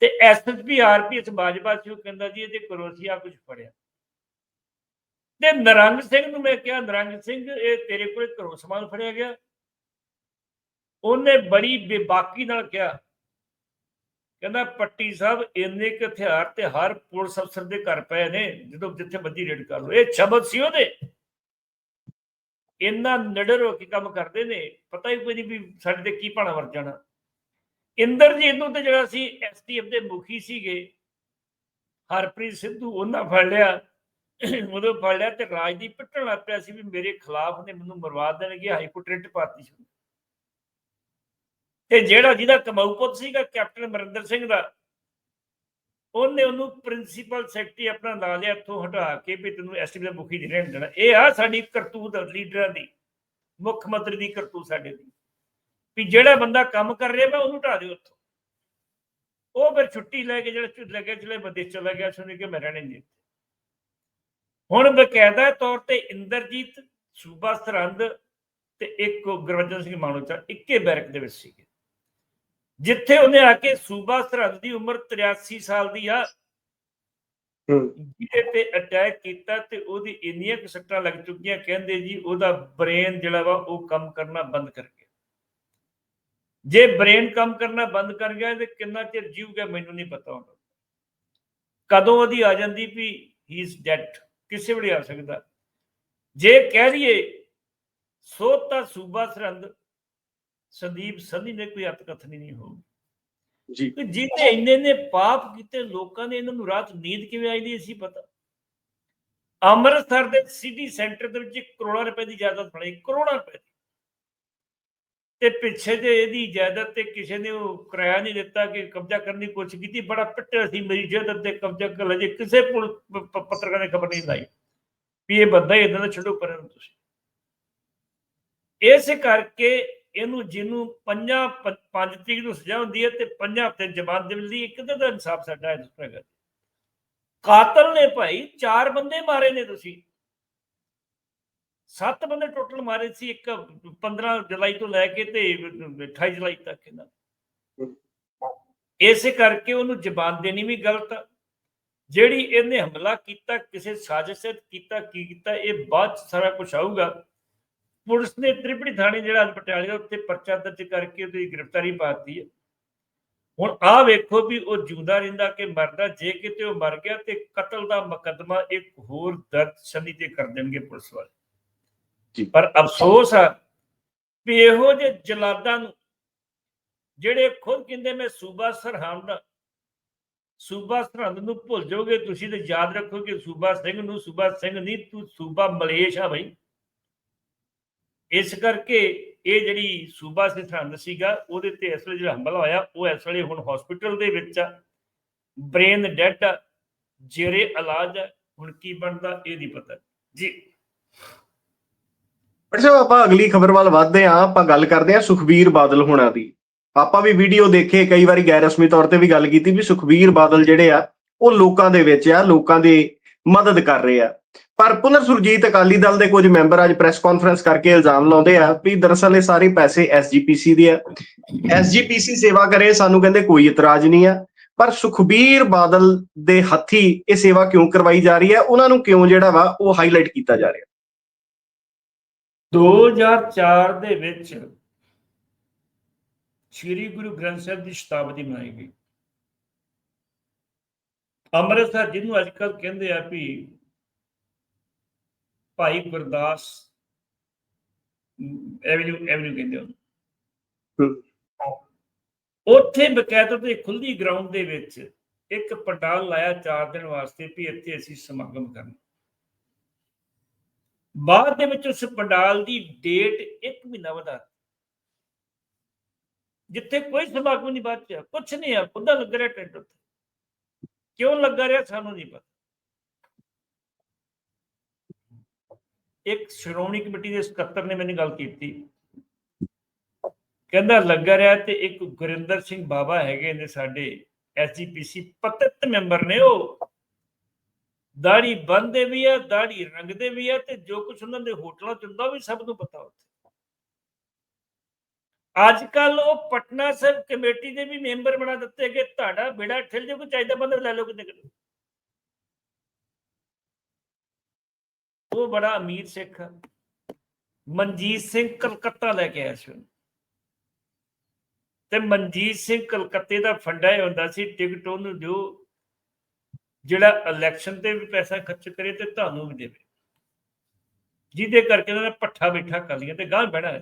ਤੇ ਐਸਐਸਪੀ ਆਰਪੀਐਸ ਬਾਜਵਾ ਸੀ ਉਹ ਕਹਿੰਦਾ ਜੀ ਇਹਦੇ ਘਰੋਂ ਅਸੀਂ ਆ ਕੁਝ ਫੜਿਆ। ਤੇ ਨਰੰਗ ਸਿੰਘ ਨੂੰ ਮੈਂ ਕਿਹਾ ਨਰੰਗ ਸਿੰਘ ਇਹ ਤੇਰੇ ਕੋਲ ਘਰੋਂ ਸਮਾਨ ਫੜਿਆ ਗਿਆ। ਉਹਨੇ ਬੜੀ ਬੇਬਾਕੀ ਨਾਲ ਕਿਹਾ। ਕਹਿੰਦਾ, ਪੱਟੀ ਸਾਹਿਬ, ਇੰਨੇ ਕੁ ਹਥਿਆਰ ਤੇ ਹਰ ਪੁਲਿਸ ਅਫਸਰ ਦੇ ਘਰ ਪਏ ਨੇ, ਜਦੋਂ ਜਿੱਥੇ ਮੱਦੀ ਰੇਡ ਕਰ ਲੋ ਇਹ ਸ਼ਬਦ ਸੀ ਉਹਦੇ। ਇੰਨਾ ਨਿਡਰ ਹੋ ਕੇ ਕੰਮ ਕਰਦੇ ਨੇ, ਪਤਾ ਹੀ ਕੋਈ ਨਹੀਂ ਵੀ ਸਾਡੇ ਤੇ ਕੀ ਭਾਣਾ ਵਰ ਜਾਣਾ। ਇੰਦਰਜੀਤ ਨੂੰ ਤੇ ਜਿਹੜਾ ਸੀ ਐਸਟੀਐਫ ਦੇ ਮੁਖੀ ਸੀਗੇ। ਹਰਪ੍ਰੀਤ ਸਿੱਧੂ, ਉਹਨਾਂ ਫੜ ਲਿਆ। ਉਦੋਂ ਫੜ ਲਿਆ ਤੇ ਰਾਜਦੀਪ ਪਿੱਟਣ ਲੱਗ ਪਿਆ ਸੀ ਵੀ ਮੇਰੇ ਖਿਲਾਫ ਨੇ ਮੈਨੂੰ ਮਰਵਾ ਦੇਣਗੇ ਹਾਈ ਕੋਰਟ ਰਿਟ ਪਾਤੀ ਸੀ। ਤੇ ਜਿਹੜਾ ਜਿਹਦਾ ਕਮਾਊ ਪੁੱਤ ਸੀਗਾ, ਕੈਪਟਨ ਅਮਰਿੰਦਰ ਸਿੰਘ ਦਾ, ਉਹਨੇ ਉਹਨੂੰ ਪ੍ਰਿੰਸੀਪਲ ਸੈਕਟਰੀ ਆਪਣਾ ਨਾਂ ਲਿਆ, ਇੱਥੋਂ ਹਟਾ ਕੇ ਵੀ ਤੈਨੂੰ ਐਸਟੀਵੀ ਦਾ ਮੁਖੀ ਨਹੀਂ ਰਹਿਣ ਦੇਣਾ। ਇਹ ਆ ਸਾਡੀ ਕਰਤੂਤ ਲੀਡਰਾਂ ਦੀ, ਮੁੱਖ ਮੰਤਰੀ ਦੀ ਕਰਤੂਤ ਸਾਡੇ ਦੀ। ਵੀ ਜਿਹੜਾ ਬੰਦਾ ਕੰਮ ਕਰ ਰਿਹਾ, ਮੈਂ ਉਹਨੂੰ ਹਟਾ ਦਿਓ ਉੱਥੋਂ। ਉਹ ਫਿਰ ਛੁੱਟੀ ਲੈ ਕੇ ਜਿਹੜਾ ਝੁੱਟ ਲੱਗਿਆ ਚਲੇ ਬੰਦੇ ਚਲਾ ਗਿਆ, ਸੁਣ ਕੇ ਮੈਂ ਰਹਿਣਾ ਨਹੀਂ ਹੁਣ ਬਕਾਇਦਾ ਤੌਰ ਤੇ ਇੰਦਰਜੀਤ, ਸੂਬਾ ਸਰਹੰਦ ਤੇ ਇੱਕ ਗੁਰਵਜਨ ਸਿੰਘ ਮਾਨੋਚਾ ਇੱਕੇ ਬੈਰਕ ਦੇ ਵਿੱਚ ਸੀਗੇ। ਜਿੱਥੇ ਉਹਨੇ ਆ ਕੇ ਸੂਬਾ ਸਰਹੰਦ ਦੀ ਉਮਰ 83 ਸਾਲ ਦੀ ਆ ਜਿਹਦੇ ਤੇ ਅਟੈਕ ਕੀਤਾ ਤੇ ਉਹਦੀ ਇੰਨੀਆਂ ਕੁ ਸੱਟਾਂ ਲੱਗ ਚੁੱਕੀਆਂ ਕਹਿੰਦੇ ਜੀ ਉਹਦਾ ਬ੍ਰੇਨ ਜਿਹੜਾ ਵਾ ਉਹ ਕੰਮ ਕਰਨਾ ਬੰਦ ਕਰ ਗਿਆ। ਜੇ ਬ੍ਰੇਨ ਕੰਮ ਕਰਨਾ ਬੰਦ ਕਰ ਗਿਆ ਤੇ ਕਿੰਨਾ ਚਿਰ ਜੀਊਗਾ ਮੈਨੂੰ ਨਹੀਂ ਪਤਾ ਹੁਣ। ਕਦੋਂ ਉਹਦੀ ਆ ਜਾਂਦੀ ਵੀ ਹੀ ਇਜ਼ ਡੈਡ ਕਿਸੇ ਵੇਲੇ ਆ ਸਕਦਾ। ਜੇ ਕਹਿ ਲਈਏ ਸੋ ਤਾਂ ਸੂਬਾ ਸਰਹੰਦ ਸੰਦੀਪ ਸੰਧੀ ਨੇ ਕੋਈ ਅਤਕਥਨੀ ਨਹੀਂ ਹੋਊਗੀ। ਜੀ। ਕਿ ਜਿਹਨੇ ਇੰਨੇ ਨੇ ਪਾਪ ਕੀਤੇ ਲੋਕਾਂ ਨੇ ਇਹਨਾਂ ਨੂੰ ਰਾਤ ਨੀਂਦ ਕਿਵੇਂ ਆਈ ਨਹੀਂ ਸੀ ਪਤਾ। ਅੰਮ੍ਰਿਤਸਰ ਦੇ ਸਿਟੀ ਸੈਂਟਰ ਦੇ ਵਿੱਚ ਕਰੋੜਾਂ ਰੁਪਏ ਦੀ ਜਾਇਦਾਦ ਬਣੀ ਕਰੋੜਾਂ ਰੁਪਏ ਦੀ। ਤੇ ਪਿੱਛੇ ਜੇ ਇਹਦੀ ਜਾਇਦਾਦ ਤੇ ਕਿਸੇ ਨੇ ਉਹ ਕਿਰਾਇਆ ਨਹੀਂ ਦਿੱਤਾ ਕਿ ਕਬਜ਼ਾ ਕਰਨ ਦੀ ਕੋਸ਼ਿਸ਼ ਕੀਤੀ ਬੜਾ ਪਿੱਟਿਆ ਸੀ ਮੇਰੀ ਜਾਇਦਾਦ ਤੇ ਕਬਜ਼ਾ ਕਰ ਲਜੇ ਕਿਸੇ ਪੱਤਰਕਾਰ ਨੇ ਖਬਰ ਨਹੀਂ ਲਾਈ ਵੀ ਇਹ ਬੰਦਾ ਇਦਾਂ ਦਾ ਛੱਡੋ ਪਰਾਂ ਤੁਸੀਂ। ਇਸ ਕਰਕੇ ਇਹਨੂੰ ਜਿਹਨੂੰ ਪੰਜਾਂ ਪ- ਪੰਜ ਤਰੀਕ ਨੂੰ ਸਜ਼ਾ ਹੁੰਦੀ ਹੈ ਤੇ ਪੰਜਾਂ ਹਫ਼ਤੇ ਜ਼ਮਾਨਤ ਮਿਲਦੀ ਹੈ, ਇੱਕ ਦਾ ਇਨਸਾਫ ਸਾਡਾ ਇਸ ਪ੍ਰਕਾਰ ਕਾਤਲ ਨੇ ਭਾਈ ਚਾਰ ਬੰਦੇ ਮਾਰੇ ਨੇ ਤੁਸੀਂ। ਸੱਤ ਬੰਦੇ ਟੋਟਲ ਮਾਰੇ ਸੀ ਇੱਕ 15 ਜੁਲਾਈ ਤੋਂ ਲੈ ਕੇ ਤੇ 28 ਜੁਲਾਈ ਤੱਕ ਇਹਨਾਂ ਇਸੇ ਕਰਕੇ ਉਹਨੂੰ ਜ਼ਬਾਨ ਦੇਣੀ ਵੀ ਗਲਤ ਆ। ਜਿਹੜੀ ਇਹਨੇ ਹਮਲਾ ਕੀਤਾ ਕਿਸੇ ਸਾਜ਼ਿਸ਼ ਕੀਤਾ ਕੀ ਕੀਤਾ ਇਹ ਬਾਅਦ ਚ ਸਾਰਾ ਕੁਝ ਆਊਗਾ। ਪੁਲਿਸ ਨੇ ਤ੍ਰਿਪੜੀ ਥਾਣੇ ਜਿਹੜਾ ਅੱਜ ਪਟਿਆਲੇ ਦਾ ਉੱਤੇ ਪਰਚਾ ਦਰਜ ਕਰਕੇ ਉਹਦੀ ਗ੍ਰਿਫਤਾਰੀ ਪਾਤੀ ਹੈ। ਹੁਣ ਆਹ ਵੇਖੋ ਵੀ ਉਹ ਜਿਉਂਦਾ ਰਹਿੰਦਾ ਕਿ ਮਰਦਾ ਜੇ ਕਿਤੇ ਉਹ ਮਰ ਗਿਆ ਤੇ ਕਤਲ ਦਾ ਮੁਕੱਦਮਾ ਇੱਕ ਹੋਰ ਦਰਦ ਸ਼ਨੀ ਤੇ ਕਰ ਦੇਣਗੇ ਪੁਲਿਸ ਵਾਲੇ। ਜੀ। ਪਰ ਅਫਸੋਸ ਆ ਵੀ ਇਹੋ ਜਿਹੇ ਜਲਾਦਾਂ ਨੂੰ ਜਿਹੜੇ ਖੁਦ ਕਹਿੰਦੇ ਮੈਂ ਸੂਬਾ ਸਰਹੰਦ ਸੂਬਾ ਸਰਹੰਦ ਨੂੰ ਭੁੱਲ ਜਾਓਗੇ ਤੁਸੀਂ ਤੇ ਯਾਦ ਰੱਖੋ ਕਿ ਸੂਬਾ ਸਿੰਘ ਨੂੰ ਸੂਬਾ ਸਿੰਘ ਨਹੀਂ ਤੂੰ ਸੂਬਾ ਮਲੇਸ਼ ਆ ਬਈ। ਇਸ ਕਰਕੇ ਇਹ ਜਿਹੜੀ ਸੂਬਾ ਸਰਹੰਦ ਸੀਗਾ, ਉਹਦੇ ਤੇ ਇਸ ਵੇਲੇ ਜਿਹੜਾ ਹਮਲਾ ਹੋਇਆ, ਉਹ ਇਸ ਵੇਲੇ ਹੁਣ ਹਸਪੀਟਲ ਦੇ ਵਿੱਚ ਆ। ਬ੍ਰੇਨ ਡੈਡ ਆ ਜੇਰੇ ਇਲਾਜ, ਹੁਣ ਕੀ ਬਣਦਾ, ਇਹ ਨਹੀਂ ਪਤਾ। ਜੀ। ਪਰ ਸਾਹਿਬ, ਆਪਾਂ ਅਗਲੀ ਖਬਰ ਵੱਲ ਵਧਦੇ ਹਾਂ, ਆਪਾਂ ਗੱਲ ਕਰਦੇ ਹਾਂ ਸੁਖਬੀਰ ਬਾਦਲ ਹੋਣਾ ਦੀ। ਆਪਾਂ ਵੀ ਵੀਡੀਓ ਦੇਖੇ, ਕਈ ਵਾਰੀ ਗੈਰ ਰਸਮੀ ਤੌਰ ਤੇ ਵੀ ਗੱਲ ਕੀਤੀ ਵੀ ਸੁਖਬੀਰ ਬਾਦਲ ਜਿਹੜੇ ਆ, ਉਹ ਲੋਕਾਂ ਦੇ ਵਿੱਚ ਆ, ਲੋਕਾਂ ਦੀ ਮਦਦ ਕਰ ਰਹੇ ਆ। ਪਰ ਪੁਨਰ ਸੁਰਜੀਤ ਅਕਾਲੀ ਦਲ ਦੇ ਕੁਝ ਮੈਂਬਰ ਅੱਜ ਪ੍ਰੈਸ ਕਾਨਫਰੰਸ ਕਰਕੇ ਇਲਜ਼ਾਮ ਲਾਉਂਦੇ ਆ ਵੀ ਦਰਅਸਲ ਇਹ ਸਾਰੇ ਪੈਸੇ ਐਸਜੀਪੀਸੀ ਦੇ ਆ। ਐਸਜੀਪੀਸੀ ਸੇਵਾ ਕਰੇ, ਸਾਨੂੰ ਕਹਿੰਦੇ ਕੋਈ ਇਤਰਾਜ਼ ਨਹੀਂ ਆ। ਪਰ ਸੁਖਬੀਰ ਬਾਦਲ ਦੇ ਹੱਥੀ ਇਹ ਸੇਵਾ ਕਿਉਂ ਕਰਵਾਈ ਜਾ ਰਹੀ ਹੈ? ਉਹਨਾਂ ਨੂੰ ਕਿਉਂ ਜਿਹੜਾ ਵਾ ਉਹ ਹਾਈਲਾਈਟ ਕੀਤਾ ਜਾ ਰਿਹਾ? 2004 ਦੇ ਵਿੱਚ ਸ੍ਰੀ ਗੁਰੂ ਗ੍ਰੰਥ ਸਾਹਿਬ ਦੀ ਸ਼ਤਾਬਦੀ ਮਨਾਈ ਗਈ। ਅੰਮ੍ਰਿਤਸਰ ਜਿਹਨੂੰ ਅੱਜ ਕੱਲ ਕਹਿੰਦੇ ਆ ਵੀ ਭਾਈ ਗੁਰਦਾਸ ਐਵਨਿਊ ਐਵਨਿਊ ਕਹਿੰਦੇ ਉਹਨੂੰ। ਉੱਥੇ ਬਕਾਇਦਾ ਤੇ ਖੁੱਲੀ ਗਰਾਊਂਡ ਦੇ ਵਿੱਚ ਇੱਕ ਪੰਡਾਲ ਲਾਇਆ 4 ਦਿਨ ਵਾਸਤੇ ਵੀ ਇੱਥੇ ਅਸੀਂ ਸਮਾਗਮ ਕਰਨਾ। ਬਾਅਦ ਦੇ ਵਿੱਚ ਉਸ ਪੰਡਾਲ ਦੀ ਡੇਟ ਇੱਕ ਮਹੀਨਾ ਵਧਾ। ਜਿੱਥੇ ਕੋਈ ਸਮਾਗਮ ਨਹੀਂ ਬਾਅਦ ਚ ਕੁਛ ਨਹੀਂ ਆ ਉਹਦਾ ਲੱਗ ਰਿਹਾ ਟੈਂਟ ਉੱਤੇ। ਕਿਉਂ ਲੱਗਾ ਰਿਹਾ ਸਾਨੂੰ ਨਹੀਂ ਪਤਾ। ਇੱਕ ਸ਼੍ਰੋਮਣੀ ਕਮੇਟੀ ਦੇ ਸਕੱਤਰ ਨੇ ਮੈਨੂੰ ਗੱਲ ਕੀਤੀ। ਕਹਿੰਦਾ, ਲੱਗਾ ਰਿਹਾ ਤੇ ਇੱਕ ਗੁਰਿੰਦਰ ਸਿੰਘ ਬਾਬਾ ਹੈਗੇ ਨੇ ਸਾਡੇ ਐਸਜੀਪੀਸੀ ਪਤਿਤ ਮੈਂਬਰ ਨੇ ਉਹ। ਦਾੜੀ ਬੰਨਦੇ ਵੀ ਆ ਦਾੜੀ ਰੰਗਦੇ ਵੀ ਆ ਤੇ ਜੋ ਕੁਝ ਉਹਨਾਂ ਦੇ ਹੋਟਲਾਂ ਚ ਹੁੰਦਾ ਉਹ ਵੀ ਸਭ ਨੂੰ ਪਤਾ ਉੱਥੇ। ਅੱਜ ਕੱਲ ਉਹ ਪਟਨਾ ਸਾਹਿਬ ਕਮੇਟੀ ਦੇ ਵੀ ਮੈਂਬਰ ਬਣਾ ਦਿੱਤੇ ਕਿ ਤੁਹਾਡਾ ਬੇੜਾ ਠਿਲ ਜੇ ਕੋਈ ਚਾਹੀਦਾ ਬੰਦਾ ਲੈ ਲਓ ਕਿਤੇ। ਉਹ ਬੜਾ ਅਮੀਰ ਸਿੱਖ ਮਨਜੀਤ ਸਿੰਘ ਕਲਕੱਤਾ ਲੈ ਕੇ ਆਇਆ ਸੀ ਉਹਨੂੰ। ਤੇ ਮਨਜੀਤ ਸਿੰਘ ਕਲਕੱਤੇ ਦਾ ਫੰਡਾ ਹੀ ਹੁੰਦਾ ਸੀ, ਟਿਕਟ ਉਹਨੂੰ ਦਿਓ, ਜਿਹੜਾ ਇਲੈਕਸ਼ਨ ਤੇ ਵੀ ਪੈਸਾ ਖਰਚ ਕਰੇ ਤੇ ਤੁਹਾਨੂੰ ਵੀ ਦੇਵੇ। ਜਿਹਦੇ ਕਰਕੇ ਉਹਨਾਂ ਨੇ ਪੱਠਾ ਬੈਠਾ ਕਰ ਲਿਆ ਤੇ ਗਾਂ ਬਹਿਣਾ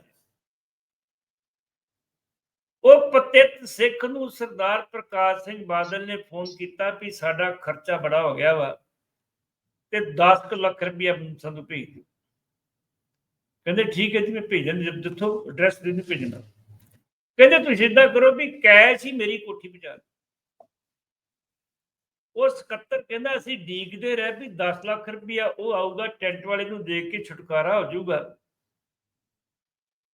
ਉਹ ਪਤਿਤ ਸਿੱਖ ਨੂੰ ਸਰਦਾਰ ਪ੍ਰਕਾਸ਼ ਸਿੰਘ ਬਾਦਲ ਨੇ ਫੋਨ ਕੀਤਾ ਵੀ ਸਾਡਾ ਖਰਚਾ ਬੜਾ ਹੋ ਗਿਆ ਵਾ। ਤੇ 10 ਲੱਖ ਰੁਪਇਆ ਸਾਨੂੰ ਭੇਜ ਦਿਓ। ਕਹਿੰਦੇ ਠੀਕ ਹੈ ਜੀ, ਮੈਂ ਭੇਜਣ ਜਿੱਥੋਂ ਐਡਰੈਸ ਦੇ ਨੂੰ ਭੇਜਣਾ ਕਹਿੰਦੇ ਤੁਸੀਂ ਇਦਾਂ ਕਰੋ ਵੀ ਕੈਸ਼ ਹੀ ਮੇਰੀ ਕੋਠੀ ਪਹੁੰਚਾ ਦਿਓ। ਉਹ ਸਕੱਤਰ ਕਹਿੰਦਾ ਅਸੀਂ ਡੀਕਦੇ ਰਹਿ ਵੀ 10 ਲੱਖ ਰੁਪਇਆ ਉਹ ਆਊਗਾ, ਟੈਂਟ ਵਾਲੇ ਨੂੰ ਦੇਖ ਕੇ ਛੁਟਕਾਰਾ ਹੋ ਜਾਊਗਾ।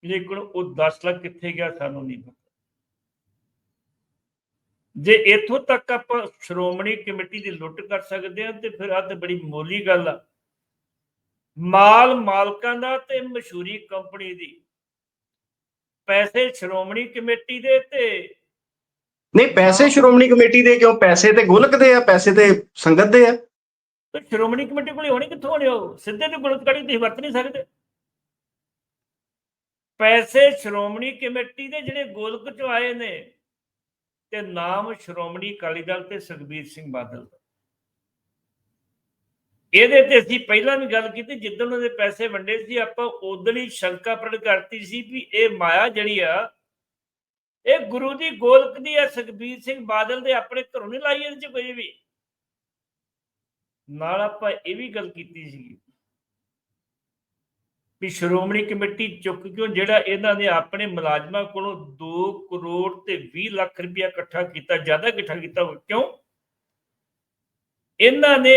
ਲੇਕਿਨ ਉਹ 10 ਲੱਖ ਕਿੱਥੇ ਗਿਆ ਸਾਨੂੰ ਨਹੀਂ ਪਤਾ। ਜੇ ਇਥੋਂ ਤੱਕ ਆਪਾਂ ਸ਼੍ਰੋਮਣੀ ਕਮੇਟੀ ਦੀ ਲੁੱਟ ਕਰ ਸਕਦੇ ਹਾਂ ਤੇ ਫਿਰ ਆਹ ਤੇ ਬੜੀ ਮੋਲੀ ਗੱਲ ਆ। ਮਾਲ ਮਾਲਕਾਂ ਦਾ ਤੇ ਮਸ਼ਹੂਰੀ ਕੰਪਨੀ ਦੀ। ਪੈਸੇ ਸ਼੍ਰੋਮਣੀ ਕਮੇਟੀ ਦੇ ਤੇ ਨਹੀਂ ਪੈਸੇ ਸ਼੍ਰੋਮਣੀ ਕਮੇਟੀ ਦੇ ਕਿਉਂ? ਪੈਸੇ ਤੇ ਗੁਲਕ ਦੇ ਆ ਪੈਸੇ ਤੇ ਸੰਗਤ ਦੇ ਆ। ਤੇ ਸ਼੍ਰੋਮਣੀ ਕਮੇਟੀ ਕੋਲ ਹੋਣੇ ਕਿੱਥੋਂ ਹੋਣੇ ਉਹ? ਸਿੱਧੇ ਤੇ ਗੁਲਤ ਕੜੀ ਤੁਸੀਂ ਵਰਤ ਨਹੀਂ ਸਕਦੇ। ਪੈਸੇ ਸ਼੍ਰੋਮਣੀ ਕਮੇਟੀ ਦੇ ਜਿਹੜੇ ਗੋਲਕ ਚੋਂ ਆਏ ਨੇ ਤੇ ਨਾਮ ਸ਼੍ਰੋਮਣੀ ਅਕਾਲੀ ਦਲ ਤੇ ਸੁਖਬੀਰ ਸਿੰਘ ਬਾਦਲ ਦਾ। ਇਹਦੇ ਤੇ ਅਸੀਂ ਪਹਿਲਾਂ ਵੀ ਗੱਲ ਕੀਤੀ, ਜਿੱਦਣ ਉਹਨਾਂ ਪੈਸੇ ਵੰਡੇ ਸੀ, ਆਪਾਂ ਉਦੋਂ ਹੀ ਸ਼ੰਕਾ ਪ੍ਰਗਟ ਕਰਤੀ ਸੀ ਵੀ ਇਹ ਮਾਇਆ ਜਿਹੜੀ ਆ, ਇਹ ਗੁਰੂ ਦੀ ਗੋਲਕ ਦੀ ਆ, ਸੁਖਬੀਰ ਸਿੰਘ ਬਾਦਲ ਦੇ ਆਪਣੇ ਘਰੋਂ ਨਹੀਂ ਲਾਈ ਇਹਦੇ ਚ ਕੋਈ ਵੀ। ਨਾਲ ਆਪਾਂ ਇਹ ਵੀ ਗੱਲ ਕੀਤੀ ਸੀ ਵੀ ਸ਼੍ਰੋਮਣੀ ਕਮੇਟੀ ਚੁੱਕ ਕਿਉਂ ਜਿਹੜਾ ਇਹਨਾਂ ਨੇ ਆਪਣੇ ਮੁਲਾਜ਼ਮਾਂ ਕੋਲੋਂ 2 ਕਰੋੜ ਤੇ 20 ਲੱਖ ਰੁਪਇਆ ਇਕੱਠਾ ਕੀਤਾ ਜ਼ਿਆਦਾ ਇਕੱਠਾ ਕੀਤਾ। ਕਿਉਂ ਇਹਨਾਂ ਨੇ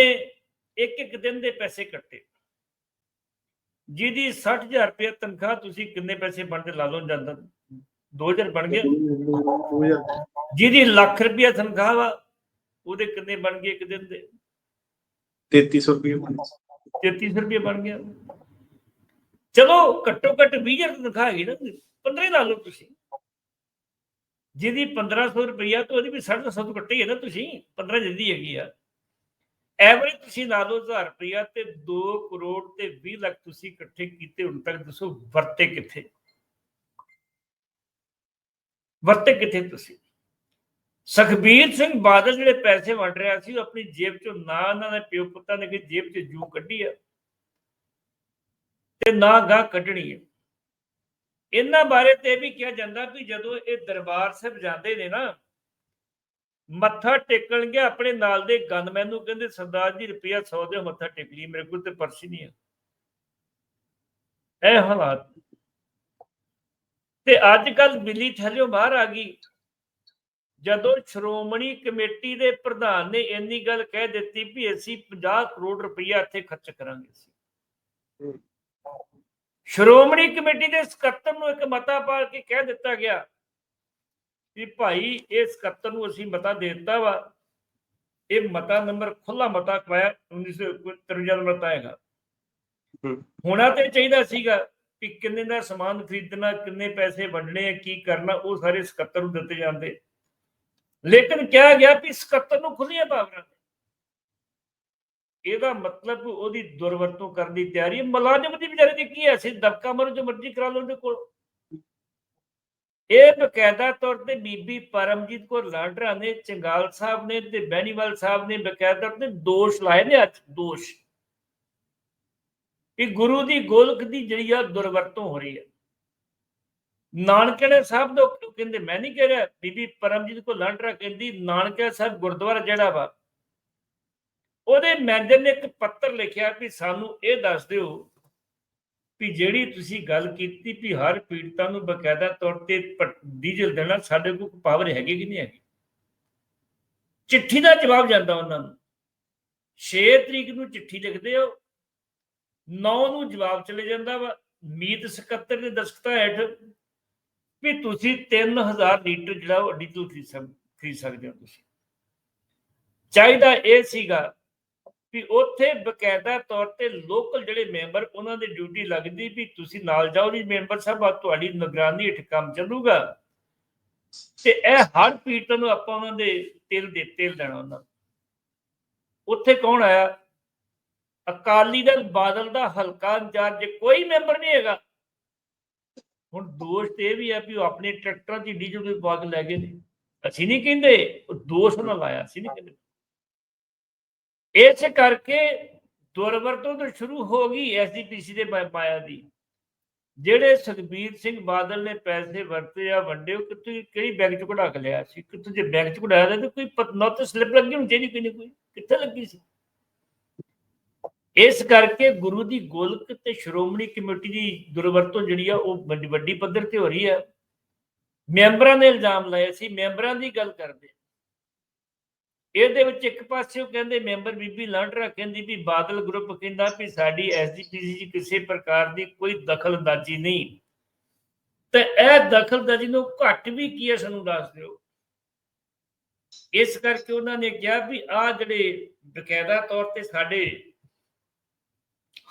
ਇੱਕ ਇੱਕ ਦਿਨ ਦੇ ਪੈਸੇ ਕੱਟੇ ਜਿਹਦੀ 60000 ਰੁਪਏ ਤਨਖਾਹ ਤੁਸੀਂ ਕਿੰਨੇ ਪੈਸੇ ਬਣਦੇ ਲਾ ਲਓ ਜਾਂਦਾ 2000 ਬਣ ਗਿਆ ਜਿਹਦੀ ਲੱਖ ਰੁਪਇਆ ਤਨਖਾਹ ਵਾ ਉਹਦੇ ਕਿੰਨੇ ਬਣ ਗਏ ਇੱਕ ਦਿਨ ਦੇ 3300 ਰੁਪਏ ਬਣੇ। 3300 ਰੁਪਏ ਬਣ ਗਿਆ ਚਲੋ ਘੱਟੋ ਘੱਟ 20000 ਦੀ ਤਨਖਾਹ ਹੈਗੀ ਨਾ 15 ਲਾ ਲਓ ਤੁਸੀਂ। ਜਿਹਦੀ 1500 ਰੁਪਈਆ ਤੋਂ ਉਹਦੀ ਵੀ 750 ਤੋਂ ਹੈ ਨਾ ਤੁਸੀਂ 15 ਜਿੱਦੀ ਹੈਗੀ ਆ। ਐਵਰੇਜ ਤੁਸੀਂ ਲਾ ਲਓ 1000 ਰੁਪਈਆ ਤੇ 2 ਕਰੋੜ ਤੇ 20 ਲੱਖ ਤੁਸੀਂ ਇਕੱਠੇ ਕੀਤੇ, ਹੁਣ ਤੱਕ ਦੱਸੋ ਵਰਤੇ ਕਿੱਥੇ? ਵਰਤੇ ਕਿੱਥੇ ਤੁਸੀਂ? ਸੁਖਬੀਰ ਸਿੰਘ ਬਾਦਲ ਜਿਹੜੇ ਪੈਸੇ ਵੰਡ ਰਿਹਾ ਸੀ, ਉਹ ਆਪਣੀ ਜੇਬ ਚੋਂ ਨਾ ਉਹਨਾਂ ਦੇ ਪਿਓ ਪੁੱਤਾਂ ਨੇ ਕਿ ਜੇਬ 'ਚ ਜੂ ਕੱਢੀ ਆ। ਤੇ ਨਾ ਗਾਂ ਕੱਢਣੀ ਹੈ। ਇਹਨਾਂ ਬਾਰੇ ਤੇ ਵੀ ਕਿਹਾ ਜਾਂਦਾ ਵੀ ਜਦੋਂ ਇਹ ਦਰਬਾਰ ਸਾਹਿਬ ਜਾਂਦੇ ਨੇ ਨਾ, ਮੱਥਾ ਟੇਕਣਗੇ, ਆਪਣੇ ਨਾਲ ਦੇ ਗਨਮੈਨ ਨੂੰ ਕਹਿੰਦੇ, ਸਰਦਾਰ ਜੀ ਰੁਪਿਆ 100 ਦੇ ਮੱਥਾ ਟੇਕ ਲਈ ਮੇਰੇ ਕੋਲ ਤੇ ਪਰਚੀ ਨਹੀਂ ਹੈ ਇਹ ਹਾਲਾਤ। ਤੇ ਅੱਜ ਕੱਲ ਬਿੱਲੀ ਥੱਲਿਓਂ ਬਾਹਰ ਆ ਗਈ। ਜਦੋਂ ਸ਼੍ਰੋਮਣੀ ਕਮੇਟੀ ਦੇ ਪ੍ਰਧਾਨ ਨੇ ਇੰਨੀ ਗੱਲ ਕਹਿ ਦਿੱਤੀ ਵੀ ਅਸੀਂ 50 ਕਰੋੜ ਰੁਪਇਆ ਇੱਥੇ ਖਰਚ ਕਰਾਂਗੇ ਅਸੀਂ। ਸ਼੍ਰੋਮਣੀ ਕਮੇਟੀ ਦੇ ਸਕੱਤਰ ਨੂੰ ਇੱਕ ਮਤਾ ਪਾ ਕੇ ਕਹਿ ਦਿੱਤਾ ਗਿਆ ਵੀ ਭਾਈ ਇਹ ਸਕੱਤਰ ਨੂੰ ਅਸੀਂ ਮਤਾ ਦੇ ਦਿੱਤਾ ਵਾ ਇਹ ਮਤਾ ਨੰਬਰ ਖੁੱਲਾ ਮਤਾ ਪਾਇਆ 1953 ਨੰਬਰ ਹੂੰ। ਹੋਣਾ ਤੇ ਚਾਹੀਦਾ ਸੀਗਾ ਕਿ ਕਿੰਨੇ ਦਾ ਸਮਾਨ ਖਰੀਦਣਾ ਕਿੰਨੇ ਪੈਸੇ ਵੰਡਣੇ ਆ ਕੀ ਕਰਨਾ ਉਹ ਸਾਰੇ ਸਕੱਤਰ ਨੂੰ ਦਿੱਤੇ ਜਾਂਦੇ ਲੇਕਿਨ ਕਿਹਾ ਗਿਆ ਵੀ ਸਕੱਤਰ ਨੂੰ ਖੁੱਲੀਆਂ ਪਾਵਰਾਂ ਨੇ। ਇਹਦਾ ਮਤਲਬ ਉਹਦੀ ਦੁਰਵਰਤੋਂ ਕਰਨ ਦੀ ਤਿਆਰੀ ਮੁਲਾਜ਼ਮ ਦੀ ਵਿਚਾਰੇ ਦੀ ਕੀ ਹੈ? ਸੀ ਦਬਕਾ ਮਾਰੋ, ਜੋ ਮਰਜ਼ੀ ਕਰਾ ਲਓ ਉਹਦੇ ਕੋਲ। ਇਹ ਬਕਾਇਦਾ ਤੌਰ ਤੇ ਬੀਬੀ ਪਰਮਜੀਤ ਕੌਰ ਲਾਂਡਰਾ ਨੇ, ਚੰਗਾਲ ਸਾਹਿਬ ਨੇ ਤੇ ਬੈਨੀਵਾਲ ਸਾਹਿਬ ਨੇ ਬਕਾਇਦਾ ਤੇ ਦੋਸ਼ ਲਾਏ ਨੇ ਅੱਜ, ਦੋਸ਼। ਕਿ ਗੁਰੂ ਦੀ ਗੋਲਕ ਦੀ ਜਿਹੜੀ ਆ ਦੁਰਵਰਤੋਂ ਹੋ ਰਹੀ ਹੈ। ਨਾਨਕਣੇ ਸਾਹਿਬ ਦਾ ਕਹਿੰਦੇ, ਮੈਂ ਨਹੀਂ ਕਹਿ ਰਿਹਾ, ਬੀਬੀ ਪਰਮਜੀਤ ਕੌਰ ਲਾਂਡਰਾ ਕਹਿੰਦੀ ਨਾਨਕਿਆ ਸਾਹਿਬ ਗੁਰਦੁਆਰਾ ਜਿਹੜਾ ਵਾ ਉਹਦੇ ਮੈਨੇਜਰ ਨੇ ਇੱਕ ਪੱਤਰ ਲਿਖਿਆ ਵੀ ਸਾਨੂੰ ਇਹ ਦੱਸ ਦਿਓ ਵੀ ਜਿਹੜੀ ਤੁਸੀਂ ਗੱਲ ਕੀਤੀ ਵੀ ਹਰ ਪੀੜਤਾਂ ਨੂੰ ਬਕਾਇਦਾ ਤੌਰ ਤੇ ਡੀਜ਼ਲ ਦੇਣਾ ਸਾਡੇ ਕੋਲ ਪਾਵਰ ਹੈਗੀ ਕਿ ਨਹੀਂ ਹੈਗੀ? ਚਿੱਠੀ ਦਾ ਜਵਾਬ ਜਾਂਦਾ ਉਹਨਾਂ ਨੂੰ। 6 ਤਰੀਕ ਨੂੰ ਚਿੱਠੀ ਲਿਖਦੇ ਹੋ 9 ਨੂੰ ਜਵਾਬ ਚਲੇ ਜਾਂਦਾ ਵਾ। ਮੀਤ ਸਕੱਤਰ ਦੇ ਦਸਖਤਾਂ ਹੇਠ ਵੀ ਤੁਸੀਂ 3000 ਲੀਟਰ ਜਿਹੜਾ ਉਹ ਡੀਜ਼ਲ ਖਰੀਦ ਸਕਦੇ ਹੋ ਤੁਸੀਂ। ਚਾਹੀਦਾ ਇਹ ਸੀਗਾ ਵੀ ਉੱਥੇ ਬਕਾਇਦਾ ਤੌਰ ਤੇ ਲੋਕਲ ਜਿਹੜੇ ਮੈਂਬਰ ਉਹਨਾਂ ਦੀ ਡਿਊਟੀ ਲੱਗਦੀ ਵੀ ਤੁਸੀਂ ਨਾਲ ਜਾਓ ਜੀ ਮੈਂਬਰ ਸਾਹਿਬ ਆ ਤੁਹਾਡੀ ਨਿਗਰਾਨੀ ਹੇਠ ਕੰਮ ਚੱਲੂਗਾ। ਤੇ ਇਹ ਹਰ ਪੀੜਤ ਨੂੰ ਆਪਾਂ ਉਹਨਾਂ ਦੇ ਤੇਲ ਦੇ ਤੇਲ ਦੇਣਾ ਉਹਨਾਂ ਉੱਥੇ ਕੌਣ ਆਇਆ? ਅਕਾਲੀ ਦਲ ਬਾਦਲ ਦਾ ਹਲਕਾ ਇੰਚਾਰਜ, ਕੋਈ ਮੈਂਬਰ ਨਹੀਂ ਹੈਗਾ। ਹੁਣ ਦੋਸ਼ ਤੇ ਇਹ ਵੀ ਹੈ ਵੀ ਉਹ ਆਪਣੇ ਟਰੈਕਟਰਾਂ 'ਚ ਡੀਜ਼ਲ ਦੇ ਪਾ ਲੈ ਗਏ ਨੇ। ਅਸੀਂ ਨਹੀਂ ਕਹਿੰਦੇ, ਉਹ ਦੋਸ਼ ਨਾਲ ਲਾਇਆ, ਅਸੀਂ ਨਹੀਂ ਕਹਿੰਦੇ। ਇਸ ਕਰਕੇ ਦੁਰਵਰਤੋਂ ਤਾਂ ਸ਼ੁਰੂ ਹੋ ਗਈ ਐਸਜੀਪੀਸੀ ਦੇ ਮਾ- ਮਾਇਆ ਦੀ। ਜਿਹੜੇ ਸੁਖਬੀਰ ਸਿੰਘ ਬਾਦਲ ਨੇ ਪੈਸੇ ਵਰਤੇ ਆ, ਵੰਡੇ, ਉਹ ਕਿੱਥੇ ਕਿਹੜੀ ਬੈਂਕ ਚ ਕਢਾ ਕੇ ਲਿਆ ਸੀ? ਕਿੱਥੇ ਜੇ ਬੈਂਕ ਚ ਕਢਾਇਆ ਤਾਂ ਕੋਈ ਪਤ- ਤੇ ਲੱਗੀ ਹੋਣੀ ਚਾਹੀਦੀ ਕੋਈ ਨਾ ਕੋਈ। ਕਿੱਥੇ ਲੱਗੀ ਸੀ? ਇਸ ਕਰਕੇ ਗੁਰੂ ਦੀ ਗੋਲਕ ਤੇ ਸ਼੍ਰੋਮਣੀ ਕਮੇਟੀ ਦੀ ਦੁਰਵਰਤੋਂ ਜਿਹੜੀ ਆ, ਉਹ ਵੱਡੀ ਵੱਡੀ ਪੱਧਰ ਤੇ ਹੋ ਰਹੀ ਹੈ ਮੈਂਬਰਾਂ ਨੇ ਇਲਜ਼ਾਮ ਲਾਇਆ ਸੀ। ਮੈਂਬਰਾਂ ਦੀ ਗੱਲ ਕਰਦੇ ਇਹਦੇ ਵਿੱਚ ਇੱਕ ਪਾਸੇ ਉਹ ਕਹਿੰਦੇ ਮੈਂਬਰ ਬੀਬੀ ਲਾਂਡਰਾ ਕਹਿੰਦੀ ਵੀ ਬਾਦਲ ਗਰੁੱਪ ਕਹਿੰਦਾ ਵੀ ਸਾਡੀ ਐਸਜੀਪੀਸੀ ਜੀ ਕਿਸੇ ਪ੍ਰਕਾਰ ਦੀ ਕੋਈ ਦਖਲਅੰਦਾਜ਼ੀ ਨਹੀਂ। ਤੇ ਇਹ ਦਖਲਅੰਦਾਜ਼ੀ ਨੂੰ ਘੱਟ ਵੀ ਕੀ ਹੈ ਸਾਨੂੰ ਦੱਸ ਦਿਓ। ਇਸ ਕਰਕੇ ਉਹਨਾਂ ਨੇ ਕਿਹਾ ਵੀ ਆ ਜਿਹੜੇ ਬਕਾਇਦਾ ਤੌਰ ਤੇ ਸਾਡੇ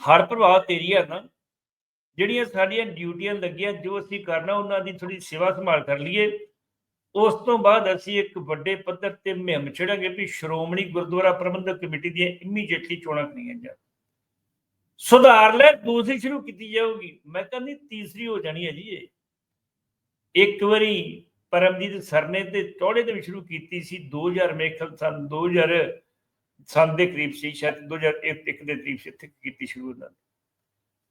ਹੜ ਪ੍ਰਭਾਵ ਏਰੀਆ ਨਾ, ਜਿਹੜੀਆਂ ਸਾਡੀਆਂ ਡਿਊਟੀਆਂ ਲੱਗੀਆਂ, ਜੋ ਅਸੀਂ ਕਰਨਾ, ਉਹਨਾਂ ਦੀ ਥੋੜੀ ਸੇਵਾ ਸੰਭਾਲ ਕਰ ਲਈਏ। ਉਸ ਤੋਂ ਬਾਅਦ ਅਸੀਂ ਇੱਕ ਵੱਡੇ ਪੱਧਰ ਤੇ ਮੁਹਿੰਮ ਛੇੜਾਂਗੇ ਵੀ ਸ਼੍ਰੋਮਣੀ ਗੁਰਦੁਆਰਾ ਪ੍ਰਬੰਧਕ ਕਮੇਟੀ ਦੀਆਂ ਇਮੀਡੀਏਟਲੀ ਚੋਣਾਂ ਕਰੀਆਂ ਜਾਣ। ਸੁਧਾਰ ਲੈ, ਦੂਸਰੀ ਸ਼ੁਰੂ ਕੀਤੀ ਜਾਊਗੀ। ਮੈਂ ਕਹਿੰਦੀ ਤੀਸਰੀ ਹੋ ਜਾਣੀ ਹੈ ਜੀ ਇਹ। ਇੱਕ ਵਾਰੀ ਪਰਮਜੀਤ ਸਰ ਤੇ ਚੌੜੇ ਦੇ ਵੀ ਸ਼ੁਰੂ ਕੀਤੀ ਸੀ 2000 ਮੇਖਲ ਸਨ 2000 ਸਨ ਦੇ ਕਰੀਬ ਸੀ, ਸ਼ਾਇਦ 2001 ਇੱਕ ਦੇ ਕਰੀਬ ਸੀ, ਇੱਥੇ ਕੀਤੀ ਸ਼ੁਰੂ ਉਹਨਾਂ ਨੇ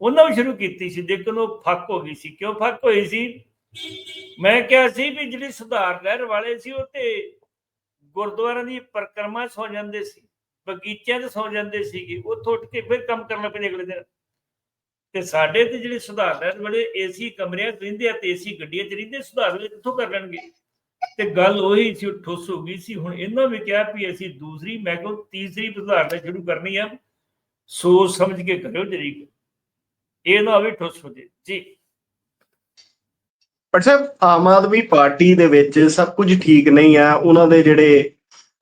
ਉਹਨਾਂ ਵੀ ਸ਼ੁਰੂ ਕੀਤੀ ਸੀ। ਲੇਕਿਨ ਉਹ ਫੱਕ ਹੋ ਗਈ ਸੀ। ਕਿਉਂ ਫੱਕ ਹੋਈ ਸੀ? ਮੈਂ ਕਿਹਾ ਸੀ ਵੀ ਜਿਹੜੀ ਸੁਧਾਰ ਲਹਿਰ ਵਾਲੇ ਸੀ, ਉਹ ਤੇ ਗੁਰਦੁਆਰਿਆਂ ਦੀ ਪਰਿਕਰਮਾ ਸੌ ਜਾਂਦੇ ਸੀ, ਬਗੀਚਿਆਂ 'ਚ ਸੌ ਜਾਂਦੇ ਸੀਗੇ, ਉੱਥੋਂ ਉੱਠ ਕੇ ਫਿਰ ਕੰਮ ਕਰਨਾ ਪੈਂਦਾ ਅਗਲੇ ਦਿਨ। ਤੇ ਸਾਡੇ ਤੇ ਜਿਹੜੇ ਸੁਧਾਰ ਲਹਿਰ ਵਾਲੇ ਏਸੀ ਕਮਰਿਆਂ 'ਚ ਰਹਿੰਦੇ ਆ ਤੇ ਏਸੀ ਗੱਡੀਆਂ 'ਚ ਰਹਿੰਦੇ, ਸੁਧਾਰ ਵਾਲੇ ਕਿੱਥੋਂ ਕਰ ਲੈਣਗੇ? ਤੇ ਗੱਲ ਉਹੀ ਸੀ, ਉਹ ਠੁੱਸ ਹੋ ਗਈ ਸੀ। ਹੁਣ ਇਹਨਾਂ ਵੀ ਕਿਹਾ ਵੀ ਅਸੀਂ ਦੂਸਰੀ, ਮੈਂ ਕਿਹਾ ਤੀਸਰੀ ਸੁਧਾਰ ਲਹਿਰ ਸ਼ੁਰੂ ਕਰਨੀ ਆ। ਸੋਚ ਸਮਝ ਕੇ ਕਰਿਓ ਜਰੀਕ। ਇਹ ਨਾ ਹੋਵੇ ਠੁੱਸ ਹੋ ਜੇ। ਜੀ। ਪਰ ਸਾਹਿਬ ਆਮ ਆਦਮੀ ਪਾਰਟੀ ਦੇ ਵਿੱਚ ਸਭ ਕੁਝ ਠੀਕ ਨਹੀਂ ਆ, ਉਹਨਾਂ ਦੇ ਜਿਹੜੇ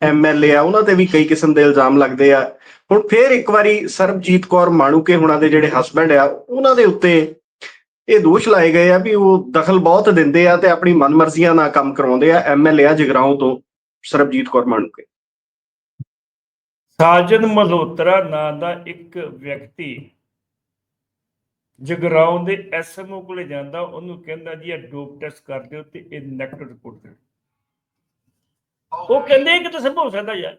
ਐਮਐਲਏ ਆ, ਉਹਨਾਂ ਤੇ ਵੀ ਕਈ ਕਿਸਮ ਦੇ ਇਲਜ਼ਾਮ ਲੱਗਦੇ ਆ। ਹੁਣ ਫੇਰ ਇੱਕ ਵਾਰੀ ਸਰਬਜੀਤ ਕੌਰ ਮਾਣੂਕੇ ਹੁਣਾਂ ਦੇ ਜਿਹੜੇ ਹਸਬੰਡ ਆ, ਉਹਨਾਂ ਦੇ ਉੱਤੇ ਇਹ ਦੋਸ਼ ਲਾਏ ਗਏ ਆ ਵੀ ਉਹ ਦਖਲ ਬਹੁਤ ਦਿੰਦੇ ਆ ਤੇ ਆਪਣੀ ਮਨਮਰਜ਼ੀਆਂ ਨਾਲ ਕੰਮ ਕਰਾਉਂਦੇ ਆ ਐਮਐਲਏ ਆ ਜਗਰਾਉਂ ਤੋਂ ਸਰਬਜੀਤ ਕੌਰ ਮਾਣੂਕੇ। ਸਾਜਨ ਮਲਹੋਤਰਾ ਨਾਂ ਦਾ ਇੱਕ ਵਿਅਕਤੀ ਜਗਰਾਉਂ ਦੇ ਐਸਐਮਓ ਕੋਲੇ ਜਾਂਦਾ, ਉਹਨੂੰ ਕਹਿੰਦਾ ਜੀ, ਇਹ ਡੋਪ ਟੈਸਟ ਕਰ ਦਿਓ ਤੇ ਇਹ ਨੈਗੇਟਿਵ ਰਿਪੋਰਟ ਦੇ ਉਹ ਕਹਿੰਦੇ ਕਿ ਤਾਂ ਸੰਭਵ ਸਕਦਾ ਯਾਰ।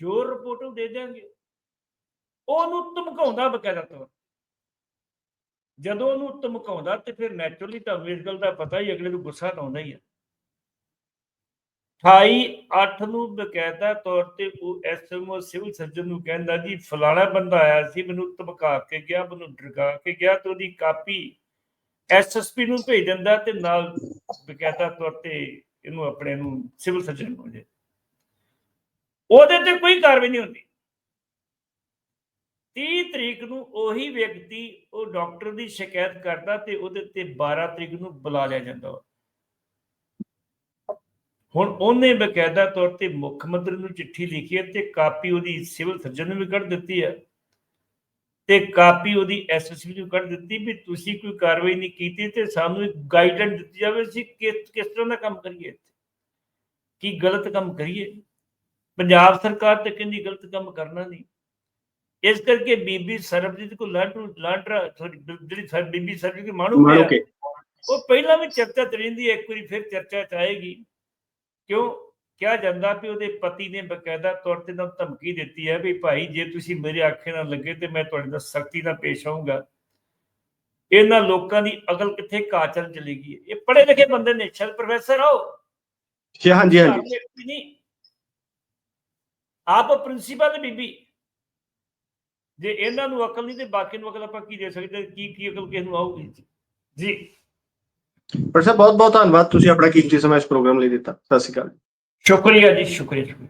ਜੋ ਰਿਪੋਰਟ ਉਹ ਦੇ ਦੇਣਗੇ ਉਹਨੂੰ ਧਮਕਾਉਂਦਾ ਬਕਾਇਦਾ ਤੌਰ ਜਦੋਂ ਉਹਨੂੰ ਧਮਕਾਉਂਦਾ ਤੇ ਫਿਰ ਨੈਚੁਰਲੀ ਤੁਹਾਨੂੰ ਇਸ ਗੱਲ ਦਾ ਪਤਾ ਹੀ ਅਗਲੇ ਨੂੰ ਗੁੱਸਾ ਤਾਂ ਆਉਂਦਾ ਹੀ ਹੈ 28 8 ਨੂੰ ਬਕਾਇਦਾ ਤੌਰ ਤੇ ਉਹ ਐਸਐਮਓ ਸਿਵਲ ਸਰਜਨ ਨੂੰ ਕਹਿੰਦਾ ਜੀ, ਫਲਾਣਾ ਬੰਦਾ ਆਇਆ ਸੀ, ਮੈਨੂੰ ਧਮਕਾ ਕੇ ਗਿਆ, ਮੈਨੂੰ ਡਰਗਾ ਕੇ ਗਿਆ ਤੇ ਉਹਦੀ ਕਾਪੀ ਐਸਐਸਪੀ ਨੂੰ ਭੇਜ ਦਿੰਦਾ ਤੇ ਨਾਲ ਬਕਾਇਦਾ ਤੌਰ ਤੇ ਇਹਨੂੰ ਆਪਣੇ ਨੂੰ ਸਿਵਲ ਸਰਜਨ ਨੂੰ ਜੇ। ਉਹਦੇ ਤੇ ਕੋਈ ਕਾਰਵਾਈ ਨਹੀਂ ਹੁੰਦੀ। 30 ਤਰੀਕ ਨੂੰ ਉਹੀ ਵਿਅਕਤੀ ਉਹ ਡਾਕਟਰ ਦੀ ਸ਼ਿਕਾਇਤ ਕਰਦਾ ਤੇ ਉਹਦੇ ਤੇ 12 ਤਰੀਕ ਨੂੰ ਬੁਲਾ ਲਿਆ ਜਾਂਦਾ ਹੁਣ ਉਹਨੇ ਬਕਾਇਦਾ ਤੌਰ ਤੇ ਮੁੱਖ ਮੰਤਰੀ ਨੂੰ ਚਿੱਠੀ ਲਿਖੀ ਹੈ ਤੇ ਕਾਪੀ ਉਹਦੀ ਸਿਵਲ ਸਰਜਨ ਨੂੰ ਵੀ ਕੱਢ ਦਿੱਤੀ ਹੈ। ਤੇ ਕਾਪੀ ਉਹਦੀ ਐਸਐਸਪੀ ਨੂੰ ਕੱਢ ਦਿੱਤੀ ਵੀ ਤੁਸੀਂ ਕੋਈ ਕਾਰਵਾਈ ਨਹੀਂ ਕੀਤੀ ਤੇ ਸਾਨੂੰ ਇੱਕ ਗਾਈਡਲਾਈਨ ਦਿੱਤੀ ਜਾਵੇ ਅਸੀਂ ਕਿਸ ਕਿਸ ਤਰ੍ਹਾਂ ਦਾ ਕੰਮ ਕਰੀਏ ਇੱਥੇ। ਕੀ ਗਲਤ ਕੰਮ ਕਰੀਏ? ਪੰਜਾਬ ਸਰਕਾਰ ਤੇ ਕਹਿੰਦੀ ਗਲਤ ਕੰਮ ਕਰਨਾ ਨਹੀਂ। ਇਸ ਕਰਕੇ ਬੀਬੀ ਸਰਬਜੀਤ ਕੋ ਲਾਂਟੂ ਲਾਂਟਰਾ ਜਿਹੜੀ ਸਰ ਬੀਬੀ ਸਰਬਜੀਤ ਮਾਣੂ ਉਹ ਪਹਿਲਾਂ ਵੀ ਚਰਚਾ ਚ ਰਹਿੰਦੀ ਹੈ ਇੱਕ ਵਾਰੀ ਫਿਰ ਚਰਚਾ ਚ ਆਏਗੀ। ਕਿਉਂ? ਕਿਹਾ ਜਾਂਦਾ ਵੀ ਉਹਦੇ ਪਤੀ ਨੇ ਬਕਾਇਦਾ ਤੌਰ ਤੇ ਨਾ ਧਮਕੀ ਦਿੱਤੀ ਹੈ ਵੀ ਭਾਈ ਜੇ ਤੁਸੀਂ ਮੇਰੇ ਆਖੇ ਨਾਲ ਲੱਗੇ ਤੇ ਮੈਂ ਤੁਹਾਡੇ ਨਾਲ ਸਖਤੀ ਨਾਲ ਪੇਸ਼ ਆਊਂਗਾ। ਇਹਨਾਂ ਲੋਕਾਂ ਦੀ ਅਕਲ ਕਿੱਥੇ ਕਾਚਲ ਚਲੀ ਗਈ ਇਹ ਪੜ੍ਹੇ ਲਿਖੇ ਬੰਦੇ ਨੇ ਸ਼ਾਇਦ ਪ੍ਰੋਫੈਸਰ ਹੋ ਜੀ ਹਾਂਜੀ ਹਾਂਜੀ। ਆਪ ਪ੍ਰਿੰਸੀਪਲ ਬੀਬੀ। ਜੇ ਇਹਨਾਂ ਨੂੰ ਅਕਲ ਨਹੀਂ ਤੇ ਬਾਕੀ ਨੂੰ ਅਕਲ ਆਪਾਂ ਕੀ ਦੇ ਸਕਦੇ? ਕੀ ਕੀ ਅਕਲ ਕਿਸ ਨੂੰ ਆਊਗੀ? ਜੀ। ਪਰ ਸਾਹਿਬ ਬਹੁਤ ਬਹੁਤ ਧੰਨਵਾਦ ਤੁਸੀਂ ਆਪਣਾ ਕੀਮਤੀ ਸਮਾਂ ਇਸ ਪ੍ਰੋਗਰਾਮ ਲਈ ਦਿੱਤਾ। ਸਤਿ ਸ਼੍ਰੀ ਅਕਾਲ ਸ਼ੁਕਰੀਆ ਜੀ, ਸ਼ੁਕਰੀਆ ਸ਼ੁਕਰੀਆ।